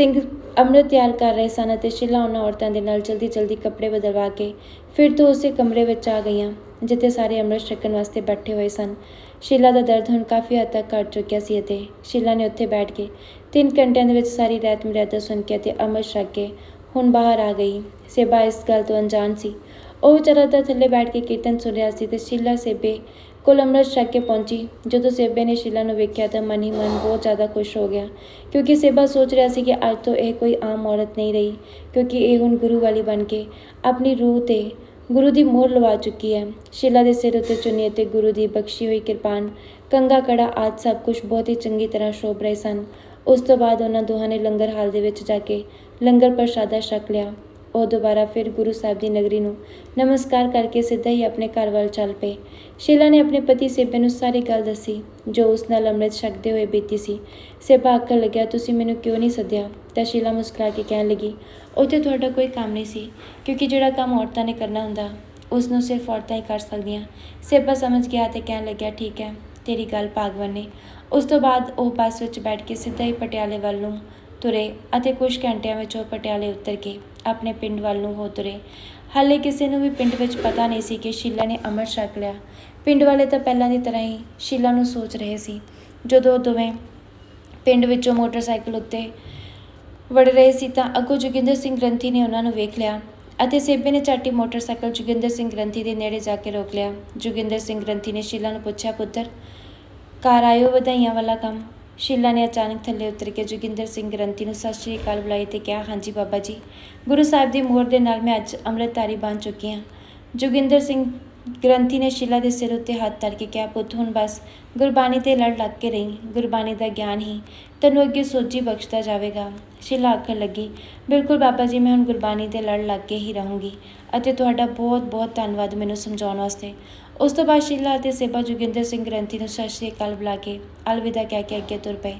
ਸਿੰਘ ਅੰਮ੍ਰਿਤ ਤਿਆਰ ਕਰ ਰਹੇ ਸਨ ਅਤੇ ਸ਼ੀਲਾ ਉਹਨਾਂ ਔਰਤਾਂ ਦੇ ਨਾਲ ਜਲਦੀ ਜਲਦੀ ਕੱਪੜੇ ਬਦਲਵਾ ਕੇ ਫਿਰ ਤੋਂ ਉਸੇ ਕਮਰੇ ਵਿੱਚ ਆ ਗਈਆਂ, ਜਿੱਥੇ ਸਾਰੇ ਅੰਮ੍ਰਿਤ ਛਕਣ ਵਾਸਤੇ ਬੈਠੇ ਹੋਏ ਸਨ। ਸ਼ੀਲਾ ਦਾ ਦਰਦ ਹੁਣ ਕਾਫੀ ਹੱਦ ਤੱਕ ਘਟ ਚੁੱਕਿਆ ਸੀ ਅਤੇ ਸ਼ੀਲਾ ਨੇ ਉੱਥੇ ਬੈਠ ਕੇ ਤਿੰਨ ਘੰਟਿਆਂ ਦੇ ਵਿੱਚ ਸਾਰੀ ਰਾਤ ਮਰਿਆਦਾ ਸੁਣ ਕੇ ਅਤੇ ਅੰਮ੍ਰਿਤ ਛਕ ਕੇ ਹੁਣ ਬਾਹਰ ਆ ਗਈ। ਸੇਬਾ ਇਸ ਗੱਲ ਤੋਂ ਅਣਜਾਣ ਸੀ। ਉਹ ਵਿਚਾਰਾ ਤਾਂ ਥੱਲੇ ਬੈਠ ਕੇ ਕੀਰਤਨ ਸੁਣ ਰਿਹਾ ਸੀ ਤੇ ਸ਼ੀਲਾ ਸੇਬੇ ਕੋਲ ਅੰਮ੍ਰਿਤ ਛਕ ਕੇ ਪਹੁੰਚੀ। ਜਦੋਂ ਸੇਬੇ ਨੇ ਸ਼ੀਲਾ ਨੂੰ ਵੇਖਿਆ ਤਾਂ ਮਨ ਹੀ ਮਨ ਬਹੁਤ ਜ਼ਿਆਦਾ ਖੁਸ਼ ਹੋ ਗਿਆ, ਕਿਉਂਕਿ ਸੇਬਾ ਸੋਚ ਰਿਹਾ ਸੀ ਕਿ ਅੱਜ ਤੋਂ ਇਹ ਕੋਈ ਆਮ ਔਰਤ ਨਹੀਂ ਰਹੀ, ਕਿਉਂਕਿ ਇਹ ਹੁਣ ਗੁਰੂ ਵਾਲੀ ਬਣ ਕੇ ਆਪਣੀ ਰੂਹ ਤੇ ਗੁਰੂ ਦੀ ਮੋਹਰ ਲਵਾ ਚੁੱਕੀ ਹੈ। ਸ਼ੀਲਾ ਦੇ ਸਿਰ ਉੱਤੇ ਚੁੰਨੀ ਅਤੇ ਗੁਰੂ ਦੀ ਬਖਸ਼ੀ ਹੋਈ ਕਿਰਪਾਨ ਕੰਗਾ ਕੜਾ ਆਦਿ ਸਭ ਕੁਝ ਬਹੁਤ ਹੀ ਚੰਗੀ ਤਰ੍ਹਾਂ ਸ਼ੋਭ ਰਹੇ ਸਨ। ਉਸ ਤੋਂ ਬਾਅਦ ਉਹਨਾਂ ਦੋਹਾਂ ਨੇ ਲੰਗਰ ਹਾਲ ਦੇ ਵਿੱਚ ਜਾ ਕੇ ਲੰਗਰ ਪ੍ਰਸ਼ਾਦਾ ਛਕ ਲਿਆ। ਉਹ ਦੁਬਾਰਾ ਫਿਰ ਗੁਰੂ ਸਾਹਿਬ ਦੀ ਨਗਰੀ ਨੂੰ ਨਮਸਕਾਰ ਕਰਕੇ ਸਿੱਧਾ ਹੀ ਆਪਣੇ ਘਰ ਵੱਲ ਚੱਲ ਪਏ। ਸ਼ੀਲਾ ਨੇ ਆਪਣੇ ਪਤੀ ਸੇਬੇ ਨੂੰ ਸਾਰੀ ਗੱਲ ਦੱਸੀ, ਜੋ ਉਸ ਨਾਲ ਅੰਮ੍ਰਿਤ ਛਕਦੇ ਹੋਏ ਬੀਤੀ ਸੀ। ਸੇਬਾ ਆਖਣ ਲੱਗਿਆ, ਤੁਸੀਂ ਮੈਨੂੰ ਕਿਉਂ ਨਹੀਂ ਸੱਦਿਆ? ਤਾਂ ਸ਼ੀਲਾ ਮੁਸਕਰਾ ਕੇ ਕਹਿਣ ਲੱਗੀ, ਉੱਥੇ ਤੁਹਾਡਾ ਕੋਈ ਕੰਮ ਨਹੀਂ ਸੀ, ਕਿਉਂਕਿ ਜਿਹੜਾ ਕੰਮ ਔਰਤਾਂ ਨੇ ਕਰਨਾ ਹੁੰਦਾ, ਉਸ ਨੂੰ ਸਿਰਫ ਔਰਤਾਂ ਹੀ ਕਰ ਸਕਦੀਆਂ। ਸੇਬਾ ਸਮਝ ਗਿਆ ਤੇ ਕਹਿਣ ਲੱਗਿਆ, ਠੀਕ ਹੈ, ਤੇਰੀ ਗੱਲ ਭਾਗਵਾਨ ਨੇ। ਉਸ ਤੋਂ ਬਾਅਦ ਉਹ ਬੱਸ ਵਿੱਚ ਬੈਠ ਕੇ ਸਿੱਧਾ ਹੀ ਪਟਿਆਲੇ ਵੱਲ ਨੂੰ ਤੁਰੇ ਅਤੇ ਕੁਝ ਘੰਟਿਆਂ ਵਿੱਚ ਉਹ ਪਟਿਆਲੇ ਉਤਰ ਕੇ ਆਪਣੇ ਪਿੰਡ ਵੱਲ ਨੂੰ ਹੋ ਤੁਰੇ। ਹਾਲੇ ਕਿਸੇ ਨੂੰ ਵੀ ਪਿੰਡ ਵਿੱਚ ਪਤਾ ਨਹੀਂ ਸੀ ਕਿ ਸ਼ੀਲਾ ਨੇ ਅੰਮ੍ਰਿਤ ਛਕ ਲਿਆ। ਪਿੰਡ ਵਾਲੇ ਤਾਂ ਪਹਿਲਾਂ ਦੀ ਤਰ੍ਹਾਂ ਹੀ ਸ਼ੀਲਾ ਨੂੰ ਸੋਚ ਰਹੇ ਸੀ। ਜਦੋਂ ਦੋਵੇਂ ਪਿੰਡ ਵਿੱਚੋਂ ਮੋਟਰਸਾਈਕਲ ਉੱਤੇ ਵੜ ਰਹੇ ਸੀ ਤਾਂ ਅੱਗੋਂ ਜੋਗਿੰਦਰ ਸਿੰਘ ਗ੍ਰੰਥੀ ਨੇ ਉਹਨਾਂ ਨੂੰ ਵੇਖ ਲਿਆ ਅਤੇ ਸੇਬੇ ਨੇ ਚਾਟੀ ਮੋਟਰਸਾਈਕਲ ਜੋਗਿੰਦਰ ਸਿੰਘ ਗ੍ਰੰਥੀ ਦੇ ਨੇੜੇ ਜਾ ਕੇ ਰੋਕ ਲਿਆ। ਜੋਗਿੰਦਰ ਸਿੰਘ ਗ੍ਰੰਥੀ ਨੇ ਸ਼ੀਲਾ ਨੂੰ ਪੁੱਛਿਆ, ਪੁੱਤਰ, ਘਰ ਆਇਓ ਵਧਾਈਆਂ ਵਾਲਾ ਕੰਮ। ਸ਼ੀਲਾ ਨੇ ਅਚਾਨਕ ਥੱਲੇ ਉਤਰ ਕੇ ਜੋਗਿੰਦਰ ਸਿੰਘ ਗ੍ਰੰਥੀ ਨੂੰ ਸਤਿ ਸ਼੍ਰੀ ਅਕਾਲ ਬੁਲਾਈ ਤੇ ਕਿਹਾ, ਹਾਂਜੀ ਬਾਬਾ ਜੀ, ਗੁਰੂ ਸਾਹਿਬ ਦੀ ਮੋਹਰ ਦੇ ਨਾਲ ਮੈਂ ਅੱਜ ਅੰਮ੍ਰਿਤਧਾਰੀ ਬਣ ਚੁੱਕੀ ਹਾਂ। ਜੋਗਿੰਦਰ ਸਿੰਘ ਗ੍ਰੰਥੀ ਨੇ ਸ਼ੀਲਾ ਦੇ ਸਿਰ ਉੱਤੇ ਹੱਥ ਧਰ ਕੇ ਕਿਹਾ, ਪੁੱਤ, ਹੁਣ ਬਸ ਗੁਰਬਾਣੀ ਤੇ ਲੜ ਲੱਗ ਕੇ ਰਹੀ, ਗੁਰਬਾਣੀ ਦਾ ਗਿਆਨ ਹੀ ਤੈਨੂੰ ਅੱਗੇ ਸੋਝੀ ਬਖਸ਼ਦਾ ਜਾਵੇਗਾ। ਸ਼ੀਲਾ ਆਖਣ ਲੱਗੀ, ਬਿਲਕੁਲ ਬਾਬਾ ਜੀ, ਮੈਂ ਹੁਣ ਗੁਰਬਾਣੀ ਦੇ ਲੜ ਲੱਗ ਕੇ ਹੀ ਰਹੂੰਗੀ ਅਤੇ ਤੁਹਾਡਾ ਬਹੁਤ ਬਹੁਤ ਧੰਨਵਾਦ ਮੈਨੂੰ ਸਮਝਾਉਣ ਵਾਸਤੇ। ਉਸ ਤੋਂ ਬਾਅਦ ਸ਼ੀਲਾ ਅਤੇ ਸੇਬਾ ਜੋਗਿੰਦਰ ਸਿੰਘ ਗ੍ਰੰਥੀ ਨੂੰ ਸਤਿ ਸ਼੍ਰੀ ਅਕਾਲ ਬੁਲਾ ਕੇ ਅਲਵਿਦਾ ਕਹਿ ਕੇ ਅੱਗੇ ਤੁਰ ਪਏ।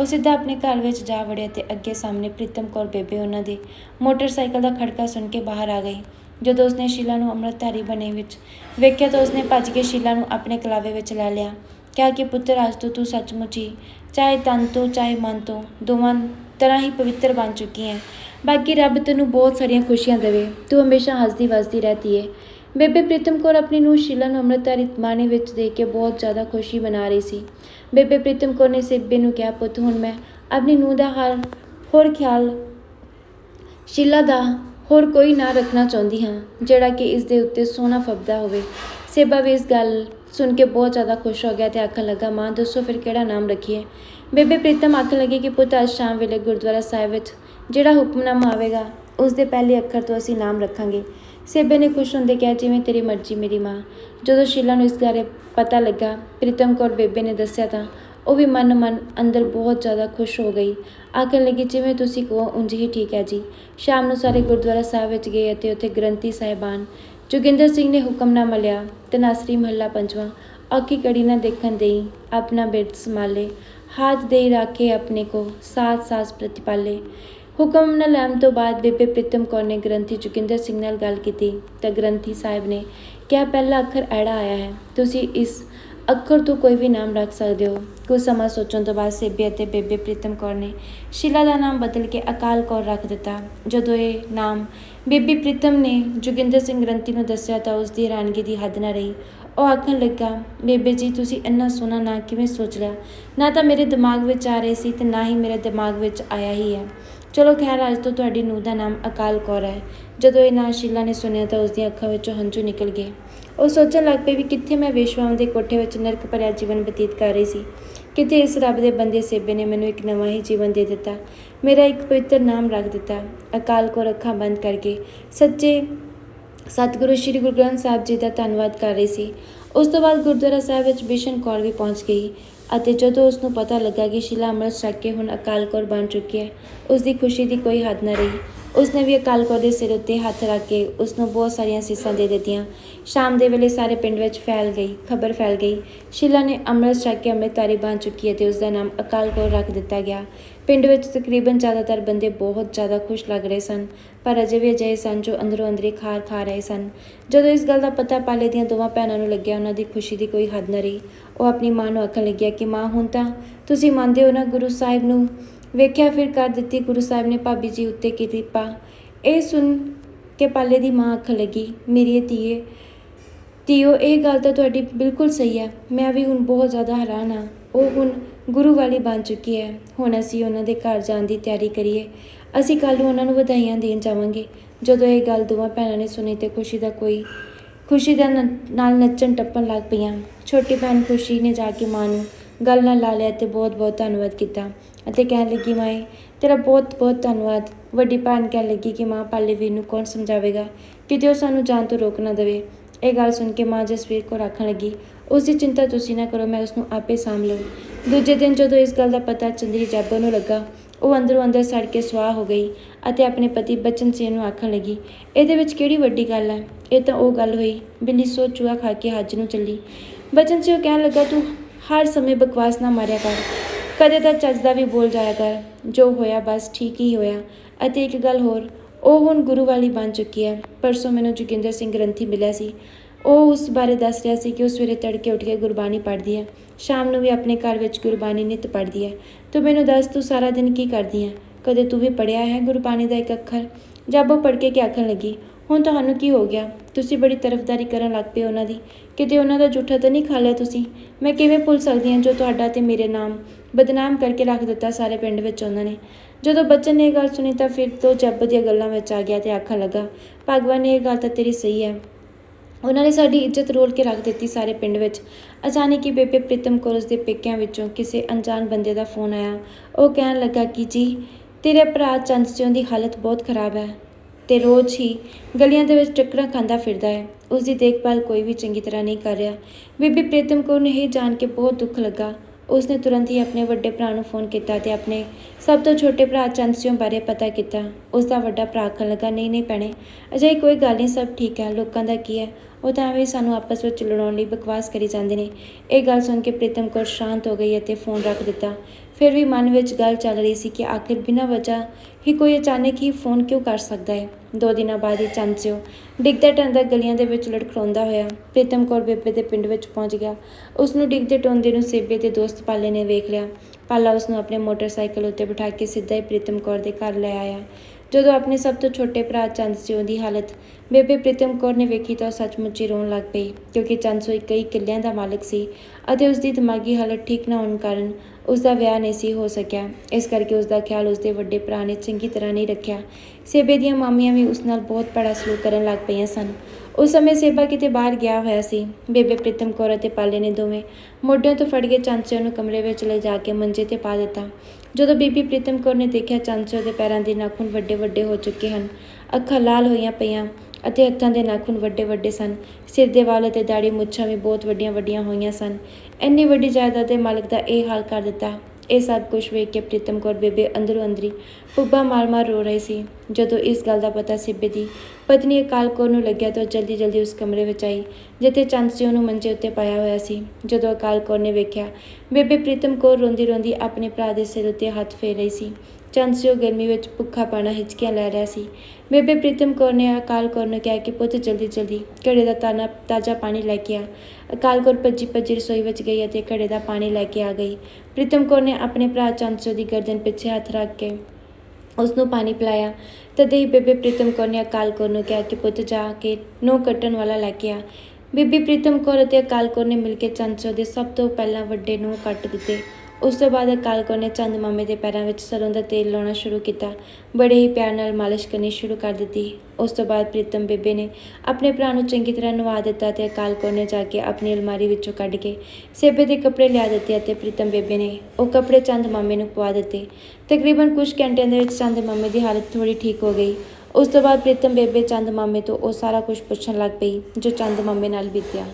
ਉਹ ਸਿੱਧਾ ਆਪਣੇ ਘਰ ਵਿੱਚ ਜਾ ਵੜਿਆ ਤੇ ਅੱਗੇ ਸਾਹਮਣੇ ਪ੍ਰੀਤਮ ਕੌਰ ਬੇਬੇ ਉਹਨਾਂ ਦੇ ਮੋਟਰਸਾਈਕਲ ਦਾ ਖੜਕਾ ਸੁਣ ਕੇ ਬਾਹਰ ਆ ਗਈ। ਜਦੋਂ ਉਸਨੇ ਸ਼ੀਲਾ ਨੂੰ ਅੰਮ੍ਰਿਤਧਾਰੀ ਬਣੇ ਵਿੱਚ ਵੇਖਿਆ ਤਾਂ ਉਸਨੇ ਭੱਜ ਕੇ ਸ਼ੀਲਾ ਨੂੰ ਆਪਣੇ ਕਲਾਵੇ ਵਿੱਚ ਲੈ ਲਿਆ। ਕਿਹਾ ਕਿ ਪੁੱਤਰ, ਅੱਜ ਤੋਂ ਤੂੰ ਸੱਚਮੁੱਚ ਹੀ ਚਾਹੇ ਤਨ ਤੋਂ, ਚਾਹੇ ਮਨ ਤੋਂ ਦੋਵਾਂ ਤਰ੍ਹਾਂ ਹੀ ਪਵਿੱਤਰ ਬਣ ਚੁੱਕੀ ਹੈ। ਬਾਕੀ ਰੱਬ ਤੈਨੂੰ ਬਹੁਤ ਸਾਰੀਆਂ ਖੁਸ਼ੀਆਂ ਦੇਵੇ। ਤੂੰ ਹਮੇਸ਼ਾ ਹੱਸਦੀ ਵਸਦੀ ਰਹਤੀ ਹੈ ਬੇਬੇ ਪ੍ਰੀਤਮ ਕੌਰ ਆਪਣੀ ਨੂੰ ਸ਼ੀਲਾ ਨੂੰ ਅੰਮ੍ਰਿਤਧਾਰੀ ਬਾਣੀ ਵਿੱਚ ਦੇਖ ਕੇ ਬਹੁਤ ਜ਼ਿਆਦਾ ਖੁਸ਼ੀ ਮਨਾ ਰਹੀ ਸੀ। ਬੇਬੇ ਪ੍ਰੀਤਮ ਕੌਰ ਨੇ ਸੇਬੇ ਨੂੰ ਕਿਹਾ, ਪੁੱਤ, ਹੁਣ ਮੈਂ ਆਪਣੀ ਨੂੰਹ ਦਾ ਹਾਲ ਹੋਰ ਖਿਆਲ, ਸ਼ੀਲਾ ਦਾ ਹੋਰ ਕੋਈ ਨਾਂ ਰੱਖਣਾ ਚਾਹੁੰਦੀ ਹਾਂ, ਜਿਹੜਾ ਕਿ ਇਸ ਦੇ ਉੱਤੇ ਸੋਹਣਾ ਫੱਬਦਾ ਹੋਵੇ। ਸੇਬਾ ਵੀ ਇਸ ਗੱਲ ਸੁਣ ਕੇ ਬਹੁਤ ਜ਼ਿਆਦਾ ਖੁਸ਼ ਹੋ ਗਿਆ ਤੇ ਆਖਣ ਲੱਗਾ ਮਾਂ ਦੱਸੋ ਫਿਰ ਕਿਹੜਾ ਨਾਮ ਰੱਖੀਏ ਬੇਬੇ ਪ੍ਰੀਤਮ ਆਖਣ ਲੱਗੀ ਕਿ ਪੁੱਤ ਅੱਜ ਸ਼ਾਮ ਵੇਲੇ ਗੁਰਦੁਆਰਾ ਸਾਹਿਬ ਵਿੱਚ ਜਿਹੜਾ ਹੁਕਮਨਾਮਾ ਆਵੇਗਾ ਉਸ ਦੇ ਪਹਿਲੇ ਅੱਖਰ ਤੋਂ ਅਸੀਂ ਨਾਮ ਰੱਖਾਂਗੇ ਸੇਬੇ ਨੇ ਖੁਸ਼ ਹੁੰਦੇ ਕਿਹਾ ਜਿਵੇਂ ਤੇਰੀ ਮਰਜ਼ੀ ਮੇਰੀ ਮਾਂ ਜਦੋਂ ਸ਼ੀਲਾ ਨੂੰ ਇਸ ਬਾਰੇ ਪਤਾ ਲੱਗਾ ਪ੍ਰੀਤਮ ਕੌਰ ਬੇਬੇ ਨੇ ਦੱਸਿਆ ਤਾਂ ਉਹ ਵੀ ਮਨ ਮਨ ਅੰਦਰ ਬਹੁਤ ਜ਼ਿਆਦਾ ਖੁਸ਼ ਹੋ ਗਈ ਆਖਣ ਲੱਗੀ ਜਿਵੇਂ ਤੁਸੀਂ ਕਹੋ ਉਂਝ ਹੀ ਠੀਕ ਹੈ ਜੀ ਸ਼ਾਮ ਨੂੰ ਸਾਰੇ ਗੁਰਦੁਆਰਾ ਸਾਹਿਬ ਵਿੱਚ ਗਏ ਅਤੇ ਉੱਥੇ ਗ੍ਰੰਥੀ ਸਾਹਿਬਾਨ ਜੋਗਿੰਦਰ ਸਿੰਘ ਨੇ ਹੁਕਮਨਾਮਾ ਲਿਆ ਤੇ ਨਾਸਰੀ ਮਹੱਲਾ ਪੰਜਵਾਂ ਔਖੀ ਕੜੀ ਨਾ ਦੇਖਣ ਦੇਈ ਆਪਣਾ ਬਿਰਦ ਸੰਭਾਲੇ, ਹਾਥ ਦੇ ਰਾਖੇ ਆਪਣੇ ਕੋ, ਸਾਥ ਸਾਸ ਪ੍ਰਤੀਪਾਲੇ। ਹੁਕਮ ਨਾਲ ਲੈਣ ਤੋਂ ਬਾਅਦ ਬੇਬੇ ਪ੍ਰੀਤਮ ਕੌਰ ਨੇ ਗ੍ਰੰਥੀ ਜੋਗਿੰਦਰ ਸਿੰਘ ਨਾਲ ਗੱਲ ਕੀਤੀ ਤਾਂ ਗ੍ਰੰਥੀ ਸਾਹਿਬ ਨੇ ਕਿਹਾ, ਪਹਿਲਾ ਅੱਖਰ ਐੜਾ ਆਇਆ ਹੈ, ਤੁਸੀਂ ਇਸ ਅੱਖਰ ਤੋਂ ਕੋਈ ਵੀ ਨਾਮ ਰੱਖ ਸਕਦੇ ਹੋ। ਕੁਝ ਸਮਾਂ ਸੋਚਣ ਤੋਂ ਬਾਅਦ ਸੇਬੇ ਅਤੇ ਬੇਬੇ ਪ੍ਰੀਤਮ ਕੌਰ ਨੇ ਸ਼ੀਲਾ ਦਾ ਨਾਮ ਬਦਲ ਕੇ ਅਕਾਲ ਕੌਰ ਰੱਖ ਦਿੱਤਾ। ਜਦੋਂ ਇਹ ਨਾਮ ਬੀਬੀ ਪ੍ਰੀਤਮ ਨੇ ਜੋਗਿੰਦਰ ਸਿੰਘ ਗ੍ਰੰਥੀ ਨੂੰ ਦੱਸਿਆ ਤਾਂ ਉਸ ਦੀ ਹੈਰਾਨਗੀ ਦੀ ਹੱਦ ਨਾ ਰਹੀ। ਉਹ ਆਖਣ ਲੱਗਾ, ਬੇਬੇ ਜੀ, ਤੁਸੀਂ ਇੰਨਾ ਸੋਹਣਾ ਨਾਂ ਕਿਵੇਂ ਸੋਚ ਲਿਆ? ਨਾ ਤਾਂ ਮੇਰੇ ਦਿਮਾਗ ਵਿੱਚ ਆ ਰਹੇ ਸੀ ਤੇ ਨਾ ਹੀ ਮੇਰੇ ਦਿਮਾਗ ਵਿੱਚ ਆਇਆ ਹੀ ਹੈ। ਚਲੋ ਖੈਰ, ਅੱਜ ਤੋਂ ਤੁਹਾਡੀ ਨੂੰਹ ਦਾ ਨਾਮ ਅਕਾਲ ਕੌਰ ਹੈ। ਜਦੋਂ ਇਹ ਨਾਂ ਸ਼ੀਲਾ ਨੇ ਸੁਣਿਆ ਤਾਂ ਉਸ ਦੀਆਂ ਅੱਖਾਂ ਵਿੱਚੋਂ ਹੰਝੂ ਨਿਕਲ ਗਏ। ਉਹ ਸੋਚਣ ਲੱਗ ਪਈ ਵੀ ਕਿੱਥੇ ਮੈਂ ਵੇਸ਼ਵਾਵਾਂ ਦੇ ਕੋਠੇ ਵਿੱਚ ਨਰਕ ਭਰਿਆ ਜੀਵਨ ਬਤੀਤ ਕਰ ਰਹੀ ਸੀ। ਕਿਤੇ ਇਸ ਰੱਬ ਦੇ ਬੰਦੇ ਸੇਬੇ ਨੇ ਮੈਨੂੰ ਇੱਕ ਨਵਾਂ ਹੀ ਜੀਵਨ ਦੇ ਦਿੱਤਾ। ਮੇਰਾ ਇੱਕ ਪਵਿੱਤਰ ਨਾਮ ਰੱਖ ਦਿੱਤਾ। ਅਕਾਲ ਕੌਰ ਅੱਖਾਂ ਬੰਦ ਕਰਕੇ ਸੱਚੇ ਸਤਿਗੁਰੂ ਸ੍ਰੀ ਗੁਰੂ ਗ੍ਰੰਥ ਸਾਹਿਬ ਜੀ ਦਾ ਧੰਨਵਾਦ ਕਰ ਰਹੀ ਸੀ। ਉਸ ਤੋਂ ਬਾਅਦ ਗੁਰਦੁਆਰਾ ਸਾਹਿਬ ਵਿੱਚ ਬਿਸ਼ਨ ਕੌਰ ਵੀ ਪਹੁੰਚ ਗਈ ਅਤੇ ਜਦੋਂ ਉਸ ਨੂੰ ਪਤਾ ਲੱਗਾ ਕਿ ਸ਼ੀਲਾ ਅੰਮ੍ਰਿਤ ਛਕ ਕੇ ਹੁਣ ਅਕਾਲ ਕੌਰ ਬਣ ਚੁੱਕੀ ਹੈ ਉਸ ਦੀ ਖੁਸ਼ੀ ਦੀ ਕੋਈ ਹੱਦ ਨਾ ਰਹੀ। ਉਸਨੇ ਵੀ ਅਕਾਲ ਕੌਰ ਦੇ ਸਿਰ ਉੱਤੇ ਹੱਥ ਰੱਖ ਕੇ ਉਸ ਨੂੰ ਬਹੁਤ ਸਾਰੀਆਂ ਸੀਸਾਂ ਦੇ ਦਿੱਤੀਆਂ। ਸ਼ਾਮ ਦੇ ਵੇਲੇ ਸਾਰੇ ਪਿੰਡ ਵਿੱਚ ਫੈਲ ਗਈ, ਖਬਰ ਫੈਲ ਗਈ। ਸ਼ੀਲਾ ਨੇ ਅੰਮ੍ਰਿਤ ਛਕ ਕੇ ਅੰਮ੍ਰਿਤਧਾਰੀ ਬਣ ਚੁੱਕੀ ਹੈ ਤੇ ਉਸ ਦਾ ਨਾਮ ਅਕਾਲ ਕੌਰ ਰੱਖ ਦਿੱਤਾ ਗਿਆ। ਪਿੰਡ ਵਿੱਚ ਤਕਰੀਬਨ ਜ਼ਿਆਦਾਤਰ ਬੰਦੇ ਬਹੁਤ ਜ਼ਿਆਦਾ ਖੁਸ਼ ਲੱਗ ਰਹੇ ਸਨ, ਪਰ ਅਜੇ ਵੀ ਅਜਿਹੇ ਸਨ ਜੋ ਅੰਦਰੋਂ ਅੰਦਰੀ ਖਾਰ ਖਾ ਰਹੇ ਸਨ। ਜਦੋਂ ਇਸ ਗੱਲ ਦਾ ਪਤਾ ਪਾਲੇ ਦੀਆਂ ਦੋਵਾਂ ਭੈਣਾਂ ਨੂੰ ਲੱਗਿਆ, ਉਹਨਾਂ ਦੀ ਖੁਸ਼ੀ ਦੀ ਕੋਈ ਹੱਦ ਨਾ ਰਹੀ। ਉਹ ਆਪਣੀ ਮਾਂ ਨੂੰ ਆਖਣ ਲੱਗਿਆ ਕਿ, ਮਾਂ, ਹੁਣ ਤਾਂ ਤੁਸੀਂ ਮੰਨਦੇ ਹੋ ਨਾ ਗੁਰੂ ਸਾਹਿਬ ਨੂੰ? ਵੇਖਿਆ ਫਿਰ ਕਰ ਦਿੱਤੀ, ਗੁਰੂ ਸਾਹਿਬ ਨੇ ਭਾਬੀ ਜੀ ਉੱਤੇ ਕੀ ਪਾ ਇਹ ਸੁਣ ਕੇ ਪਾਲੇ ਦੀ ਮਾਂ ਆਖਣ ਲੱਗੀ, ਮੇਰੀ ਧੀਏ, ਧੀਓ, ਇਹ ਗੱਲ ਤਾਂ ਤੁਹਾਡੀ ਬਿਲਕੁਲ ਸਹੀ ਹੈ। ਮੈਂ ਵੀ ਹੁਣ ਬਹੁਤ ਜ਼ਿਆਦਾ ਹੈਰਾਨ ਹਾਂ। ਉਹ ਹੁਣ ਗੁਰੂ ਵਾਲੀ ਬਣ ਚੁੱਕੀ ਹੈ। ਹੁਣ ਅਸੀਂ ਉਹਨਾਂ ਦੇ ਘਰ ਜਾਣ ਦੀ ਤਿਆਰੀ ਕਰੀਏ। ਅਸੀਂ ਕੱਲ੍ਹ ਨੂੰ ਉਹਨਾਂ ਨੂੰ ਵਧਾਈਆਂ ਦੇਣ ਜਾਵਾਂਗੇ। ਜਦੋਂ ਇਹ ਗੱਲ ਦੋਵਾਂ ਭੈਣਾਂ ਨੇ ਸੁਣੀ ਤੇ ਖੁਸ਼ੀ ਦਾ ਕੋਈ, ਖੁਸ਼ੀ ਦਾ ਨ- ਨਾਲ ਨੱਚਣ ਟੱਪਣ ਲੱਗ ਪਈਆਂ। ਛੋਟੀ ਭੈਣ ਖੁਸ਼ੀ ਨੇ ਜਾ ਕੇ ਮਾਂ ਨੂੰ ਗੱਲ ਨਾਲ ਲਾ ਲਿਆ ਤੇ ਬਹੁਤ ਬਹੁਤ ਧੰਨਵਾਦ ਕੀਤਾ ਅਤੇ ਕਹਿਣ ਲੱਗੀ ਮਾਏ ਤੇਰਾ ਬਹੁਤ ਬਹੁਤ ਧੰਨਵਾਦ। ਵੱਡੀ ਭੈਣ ਕਹਿਣ ਲੱਗੀ ਕਿ, ਮਾਂ, ਪਾਲੇ ਵੀਰ ਨੂੰ ਕੌਣ ਸਮਝਾਵੇਗਾ ਕਿਤੇ ਉਹ ਸਾਨੂੰ ਜਾਣ ਤੋਂ ਰੋਕ ਨਾ ਦੇਵੇ? ਇਹ ਗੱਲ ਸੁਣ ਕੇ ਮਾਂ ਜਸਵੀਰ ਕੋ ਰੱਖਣ ਲੱਗੀ ਉਸ ਦੀ ਚਿੰਤਾ ਤੁਸੀਂ ਨਾ ਕਰੋ, ਮੈਂ ਉਸ ਨੂੰ ਆਪੇ ਸਾਂਭ ਲਊ। ਦੂਜੇ ਦਿਨ ਜਦੋਂ ਇਸ ਗੱਲ ਦਾ ਪਤਾ ਚੰਦਰੀ ਜਾਬੋ ਨੂੰ ਲੱਗਾ, ਉਹ ਅੰਦਰੋਂ ਅੰਦਰ ਸੜ ਕੇ ਸੁਆਹ ਹੋ ਗਈ ਅਤੇ ਆਪਣੇ ਪਤੀ ਬਚਨ ਸਿੰਘ ਨੂੰ ਆਖਣ ਲੱਗੀ, ਇਹਦੇ ਵਿੱਚ ਕਿਹੜੀ ਵੱਡੀ ਗੱਲ ਹੈ? ਇਹ ਤਾਂ ਉਹ ਗੱਲ ਹੋਈ ਬਿੱਲੀ ਸੋ ਚੂਹਾ ਖਾ ਕੇ ਹੱਜ ਨੂੰ ਚੱਲੀ। ਬਚਨ ਸਿੰਘ ਕਹਿਣ ਲੱਗਾ, ਤੂੰ ਹਰ ਸਮੇਂ ਬਕਵਾਸ ਨਾ ਮਾਰਿਆ ਕਰ। ਕਦੇ ਤਾਂ ਚੱਜਦਾ ਵੀ ਬੋਲ ਜਾਇਆ ਕਰ। ਜੋ ਹੋਇਆ ਬਸ ਠੀਕ ਹੀ ਹੋਇਆ। ਅਤੇ ਇੱਕ ਗੱਲ ਹੋਰ, ਉਹ ਹੁਣ ਗੁਰੂ ਵਾਲੀ ਬਣ ਚੁੱਕੀ ਹੈ। ਪਰਸੋਂ ਮੈਨੂੰ ਜੋਗਿੰਦਰ ਸਿੰਘ ਗ੍ਰੰਥੀ ਮਿਲਿਆ ਸੀ। ਉਹ ਉਸ ਬਾਰੇ ਦੱਸ ਰਿਹਾ ਸੀ ਕਿ ਉਹ ਸਵੇਰੇ ਤੜਕੇ ਉੱਠ ਕੇ ਗੁਰਬਾਣੀ ਪੜ੍ਹਦੀ ਹੈ। ਸ਼ਾਮ ਨੂੰ ਵੀ ਆਪਣੇ ਘਰ ਵਿੱਚ ਗੁਰਬਾਣੀ ਨਿਤ ਪੜ੍ਹਦੀ ਹੈ। ਤੂੰ ਮੈਨੂੰ ਦੱਸ, ਤੂੰ ਸਾਰਾ ਦਿਨ ਕੀ ਕਰਦੀ ਹੈ? ਕਦੇ ਤੂੰ ਵੀ ਪੜ੍ਹਿਆ ਹੈ ਗੁਰਬਾਣੀ ਦਾ ਇੱਕ ਅੱਖਰ? ਜੱਬ ਉਹ ਪੜ੍ਹ ਕੇ ਕੀ ਆਖਣ ਲੱਗੀ? ਹੁਣ ਤੁਹਾਨੂੰ ਕੀ ਹੋ ਗਿਆ? ਤੁਸੀਂ ਬੜੀ ਤਰਫਦਾਰੀ ਕਰਨ ਲੱਗ ਪਏ ਉਹਨਾਂ ਦੀ। ਕਿਤੇ ਉਹਨਾਂ ਦਾ ਜੂਠਾ ਤਾਂ ਨਹੀਂ ਖਾ ਲਿਆ ਤੁਸੀਂ? ਮੈਂ ਕਿਵੇਂ ਭੁੱਲ ਸਕਦੀ ਹਾਂ ਜੋ ਤੁਹਾਡਾ ਤੇ ਮੇਰੇ ਨਾਮ ਬਦਨਾਮ ਕਰਕੇ ਰੱਖ ਦਿੱਤਾ ਸਾਰੇ ਪਿੰਡ ਵਿੱਚ ਉਹਨਾਂ ਨੇ? ਜਦੋਂ ਬੱਚਨ ਨੇ ਇਹ ਗੱਲ ਸੁਣੀ ਤਾਂ ਫਿਰ ਤੋਂ ਜੱਬ ਦੀਆਂ ਗੱਲਾਂ ਵਿੱਚ ਆ ਗਿਆ ਤੇ ਆਖਣ ਲੱਗਾ, ਭਗਵਾਨ ਨੇ ਇਹ ਗੱਲ ਤਾਂ ਤੇਰੀ ਸਹੀ ਹੈ। ਉਹਨਾਂ ਨੇ ਸਾਡੀ ਇੱਜ਼ਤ ਰੋਲ ਕੇ ਰੱਖ ਦਿੱਤੀ ਸਾਰੇ ਪਿੰਡ ਵਿੱਚ। ਅਚਾਨਕ ਹੀ ਬੇਬੇ ਪ੍ਰੀਤਮ ਕੌਰ ਉਸ ਦੇ ਪੇਕਿਆਂ ਵਿੱਚੋਂ ਕਿਸੇ ਅਣਜਾਣ ਬੰਦੇ ਦਾ ਫੋਨ ਆਇਆ। ਉਹ ਕਹਿਣ ਲੱਗਾ ਕਿ, ਜੀ, ਤੇਰੇ ਭਰਾ ਚੰਦ ਸਿਉਂ ਦੀ ਹਾਲਤ ਬਹੁਤ ਖਰਾਬ ਹੈ ਤੇ ਰੋਜ਼ ਹੀ ਗਲੀਆਂ ਦੇ ਵਿੱਚ ਟੱਕਰਾਂ ਖਾਂਦਾ ਫਿਰਦਾ ਹੈ। ਉਸ ਦੀ ਦੇਖਭਾਲ ਕੋਈ ਵੀ ਚੰਗੀ ਤਰ੍ਹਾਂ ਨਹੀਂ ਕਰ ਰਿਹਾ। ਬੀਬੀ ਪ੍ਰੀਤਮ ਕੌਰ ਨੂੰ ਇਹ ਜਾਣ ਕੇ ਬਹੁਤ ਦੁੱਖ ਲੱਗਾ। ਉਸਨੇ ਤੁਰੰਤ ਹੀ ਆਪਣੇ ਵੱਡੇ ਭਰਾ ਨੂੰ ਫੋਨ ਕੀਤਾ ਤੇ ਆਪਣੇ ਸਭ ਤੋਂ ਛੋਟੇ ਭਰਾ ਚੰਦ ਸਿੰਘ ਬਾਰੇ ਪਤਾ ਕੀਤਾ। ਉਸ ਦਾ ਵੱਡਾ ਭਰਾ ਆਖਣ ਲੱਗਾ, ਨਹੀਂ ਨਹੀਂ ਭੈਣੇ ਅਜੇ ਕੋਈ ਗੱਲ ਨਹੀਂ, ਸਭ ਠੀਕ ਹੈ। ਲੋਕਾਂ ਦਾ ਕੀ ਹੈ? ਉਹ ਤਾਂ ਐਵੇਂ ਸਾਨੂੰ ਆਪਸ ਵਿੱਚ ਲੜਾਉਣ ਲਈ ਬਕਵਾਸ ਕਰੀ ਜਾਂਦੇ ਨੇ। ਇਹ ਗੱਲ ਸੁਣ ਕੇ ਪ੍ਰੀਤਮ ਕੌਰ ਸ਼ਾਂਤ ਹੋ ਗਈ ਅਤੇ ਫੋਨ ਰੱਖ ਦਿੱਤਾ। ਫਿਰ ਵੀ ਮਨ ਵਿੱਚ ਗੱਲ ਚੱਲ ਰਹੀ ਸੀ ਕਿ ਆਖਿਰ ਬਿਨਾਂ ਵਜ੍ਹਾ ਹੀ ਕੋਈ ਅਚਾਨਕ ਹੀ ਫੋਨ ਕਿਉਂ ਕਰ ਸਕਦਾ ਹੈ? ਦੋ ਦਿਨਾਂ ਬਾਅਦ ਹੀ ਚੰਦ ਸਿਓ ਡਿੱਗਦਾ ਟੰਦਾ ਗਲੀਆਂ ਦੇ ਵਿੱਚ ਲੜਖੜਾਉਂਦਾ ਹੋਇਆ ਪ੍ਰੀਤਮ ਕੌਰ ਬੇਬੇ ਦੇ ਪਿੰਡ ਵਿੱਚ ਪਹੁੰਚ ਗਿਆ। ਉਸ ਨੂੰ ਡਿੱਗਦੇ ਟੋਂਦੇ ਨੂੰ ਸੇਬੇ ਦੇ ਦੋਸਤ ਪਾਲੇ ਨੇ ਵੇਖ ਲਿਆ। ਪਾਲਾ ਉਸ ਨੂੰ ਆਪਣੇ ਮੋਟਰਸਾਈਕਲ ਉੱਤੇ ਬਿਠਾ ਕੇ ਸਿੱਧਾ ਹੀ ਪ੍ਰੀਤਮ ਕੌਰ ਦੇ ਘਰ ਲੈ ਆਇਆ। ਜਦੋਂ ਆਪਣੇ ਸਭ ਤੋਂ ਛੋਟੇ ਭਰਾ ਚੰਦ ਸਿਓ ਦੀ ਹਾਲਤ, ਬੇਬੇ ਪ੍ਰੀਤਮ ਕੌਰ ਨੇ ਵੇਖੀ ਤਾਂ ਉਹ ਸੱਚਮੁੱਚ ਹੀ ਰੋਣ ਲੱਗ ਪਈ, ਕਿਉਂਕਿ ਚੰਦ ਸਿਓ ਕਈ ਕਿੱਲਿਆਂ ਦਾ ਮਾਲਕ ਸੀ ਅਤੇ ਉਸ ਦੀ ਦਿਮਾਗੀ ਹਾਲਤ ਠੀਕ ਨਾ ਹੋਣ ਕਾਰਨ ਉਸ ਦਾ ਵਿਆਹ ਨਹੀਂ ਸੀ ਹੋ ਸਕਿਆ। ਇਸ ਕਰਕੇ ਉਸ ਦਾ ਖਿਆਲ ਉਸ ਦੇ ਵੱਡੇ ਭਰਾ ਨੇ ਚੰਗੀ ਤਰ੍ਹਾਂ ਨਹੀਂ ਰੱਖਿਆ। ਸੇਬੇ ਦੀਆਂ ਮਾਮੀਆਂ ਵੀ ਉਸ ਨਾਲ ਬਹੁਤ ਭੜਾ ਸਲੂਕ ਕਰਨ ਲੱਗ ਪਈਆਂ ਸਨ। ਉਸ ਸਮੇਂ ਸੇਬਾ ਕਿਤੇ ਬਾਹਰ ਗਿਆ ਹੋਇਆ ਸੀ। ਬੇਬੇ ਪ੍ਰੀਤਮ ਕੌਰ ਅਤੇ ਪਾਲੇ ਨੇ ਦੋਵੇਂ ਮੋਢਿਆਂ ਤੋਂ ਫੜ ਕੇ ਚੰਦ ਚਾਂਚੇ ਨੂੰ ਕਮਰੇ ਵਿੱਚ ਲੈ ਜਾ ਕੇ ਮੰਜੇ ਤੇ ਪਾ ਦਿੱਤਾ। ਜਦੋਂ ਬੀਬੀ ਪ੍ਰੀਤਮ ਕੌਰ ਨੇ ਦੇਖਿਆ ਚਾਂਚੇ ਦੇ ਪੈਰਾਂ ਦੇ ਨਾਖੂਨ ਵੱਡੇ ਵੱਡੇ ਹੋ ਚੁੱਕੇ ਹਨ, ਅੱਖਾਂ ਲਾਲ ਹੋਈਆਂ ਪਈਆਂ ਅਤੇ ਹੱਥਾਂ ਦੇ ਨਾਖੂਨ ਵੱਡੇ ਵੱਡੇ ਸਨ, ਸਿਰ ਦੇ ਵਾਲ ਅਤੇ ਦਾੜੀ ਮੁੱਛਾਂ ਵੀ ਬਹੁਤ ਵੱਡੀਆਂ ਵੱਡੀਆਂ ਹੋਈਆਂ ਸਨ। ਇੰਨੀ ਵੱਡੀ ਜਾਇਦਾਦ ਦੇ ਮਾਲਕ ਦਾ ਇਹ ਹਾਲ ਕਰ ਦਿੱਤਾ। ਇਹ ਸਭ ਕੁਝ ਵੇਖ ਕੇ ਪ੍ਰੀਤਮ ਕੌਰ ਬੇਬੇ ਅੰਦਰੋਂ ਅੰਦਰੀ ਪੁੱਬਾ ਮਾਰ-ਮਾਰ ਰੋ ਰਹੀ ਸੀ। ਜਦੋਂ ਇਸ ਗੱਲ ਦਾ ਪਤਾ ਸਿੱਬੇ ਦੀ ਪਤਨੀ ਅਕਾਲ ਕੌਰ ਨੂੰ ਲੱਗਿਆ ਤਾਂ ਉਹ ਜਲਦੀ ਜਲਦੀ ਉਸ ਕਮਰੇ ਵਿੱਚ ਆਈ, ਜਿੱਥੇ ਚੰਦ ਸਿੰਘ ਨੂੰ ਮੰਜੇ ਉੱਤੇ ਪਾਇਆ ਹੋਇਆ ਸੀ। ਜਦੋਂ ਅਕਾਲ ਕੌਰ ਨੇ ਵੇਖਿਆ, ਬੇਬੇ ਪ੍ਰੀਤਮ ਕੌਰ ਰੋਂਦੀ ਰੋਂਦੀ ਆਪਣੇ ਭਰਾ ਦੇ ਸਿਰ ਉੱਤੇ ਹੱਥ ਫੇਰ ਰਹੀ ਸੀ। ਚੰਦ ਸਿੰਘ ਗਰਮੀ ਵਿੱਚ ਭੁੱਖਾ ਪਾਣਾ ਹਿਚਕੀਆਂ ਲੈ ਰਿਹਾ ਸੀ। ਬੇਬੇ ਪ੍ਰੀਤਮ ਕੌਰ ਨੇ ਅਕਾਲ ਕੌਰ ਨੂੰ ਕਿਹਾ ਕਿ ਪੁੱਤ ਜਲਦੀ ਜਲਦੀ ਘੜੇ ਦਾ ਤਾਨਾ ਤਾਜ਼ਾ ਪਾਣੀ ਲੈ ਕੇ ਆ। ਅਕਾਲ ਕੌਰ ਭੱਜੀ ਭੱਜੀ ਰਸੋਈ ਵਿੱਚ ਗਈ ਅਤੇ ਘੜੇ ਦਾ ਪਾਣੀ ਲੈ ਕੇ ਆ ਗਈ। ਪ੍ਰੀਤਮ ਕੌਰ ਨੇ ਆਪਣੇ ਭਰਾ ਚੰਦ ਸਿੰਘ ਦੀ ਗਰਦਨ ਪਿੱਛੇ ਹੱਥ ਰੱਖ ਕੇ ਉਸ ਨੂੰ ਪਾਣੀ ਪਿਲਾਇਆ ਤਦੇ ਹੀ ਬੇਬੇ ਪ੍ਰੀਤਮ ਕੌਰ ਨੇ ਅਕਾਲ ਕੌਰ ਨੂੰ ਕਿਹਾ ਕਿ ਪੁੱਤ ਜਾ ਕੇ ਨੋ ਕੱਟਣ ਵਾਲਾ ਲੈ ਕੇ ਆ। ਬੀਬੀ ਪ੍ਰੀਤਮ ਕੌਰ ਅਤੇ ਅਕਾਲ ਕੌਰ ਨੇ ਮਿਲ ਕੇ ਚੰਦ ਦੇ ਸਭ ਤੋਂ ਪਹਿਲਾਂ ਵੱਡੇ ਨੂੰ ਕੱਟ ਦਿੱਤੇ। ਉਸ ਤੋਂ ਬਾਅਦ ਅਕਾਲ ਕੌਰ ਨੇ ਚੰਦ ਮਾਮੇ ਦੇ ਪੈਰਾਂ ਵਿੱਚ ਸਰੋਂ ਦਾ ਤੇਲ ਲਾਉਣਾ ਸ਼ੁਰੂ ਕੀਤਾ। ਬੜੇ ਹੀ ਪਿਆਰ ਨਾਲ ਮਾਲਿਸ਼ ਕਰਨੀ ਸ਼ੁਰੂ ਕਰ ਦਿੱਤੀ। ਉਸ ਤੋਂ ਬਾਅਦ ਪ੍ਰੀਤਮ ਬੇਬੇ ਨੇ ਆਪਣੇ ਭਰਾ ਨੂੰ ਚੰਗੀ ਤਰ੍ਹਾਂ ਨਵਾ ਦਿੱਤਾ ਤੇ ਅਕਾਲ ਕੌਰ ਨੇ ਜਾ ਕੇ ਆਪਣੀ ਅਲਮਾਰੀ ਵਿੱਚੋਂ ਕੱਢ ਕੇ ਸੇਬੇ ਦੇ ਕੱਪੜੇ ਲਿਆ ਦਿੱਤੇ ਅਤੇ ਪ੍ਰੀਤਮ ਬੇਬੇ ਨੇ ਉਹ ਕੱਪੜੇ ਚੰਦ ਮਾਮੇ ਨੂੰ ਪਵਾ ਦਿੱਤੇ। ਤਕਰੀਬਨ ਕੁਝ ਘੰਟਿਆਂ ਦੇ ਵਿੱਚ ਚੰਦ ਮਾਮੇ ਦੀ ਹਾਲਤ ਥੋੜੀ ਠੀਕ ਹੋ ਗਈ। ਉਸ ਤੋਂ ਬਾਅਦ ਪ੍ਰੀਤਮ ਬੇਬੇ ਚੰਦ ਮਾਮੇ ਤੋਂ ਉਹ ਸਾਰਾ ਕੁਝ ਪੁੱਛਣ ਲੱਗ ਪਈ, ਜੋ ਚੰਦ ਮਾਮੇ ਨਾਲ ਬੀਤਿਆ।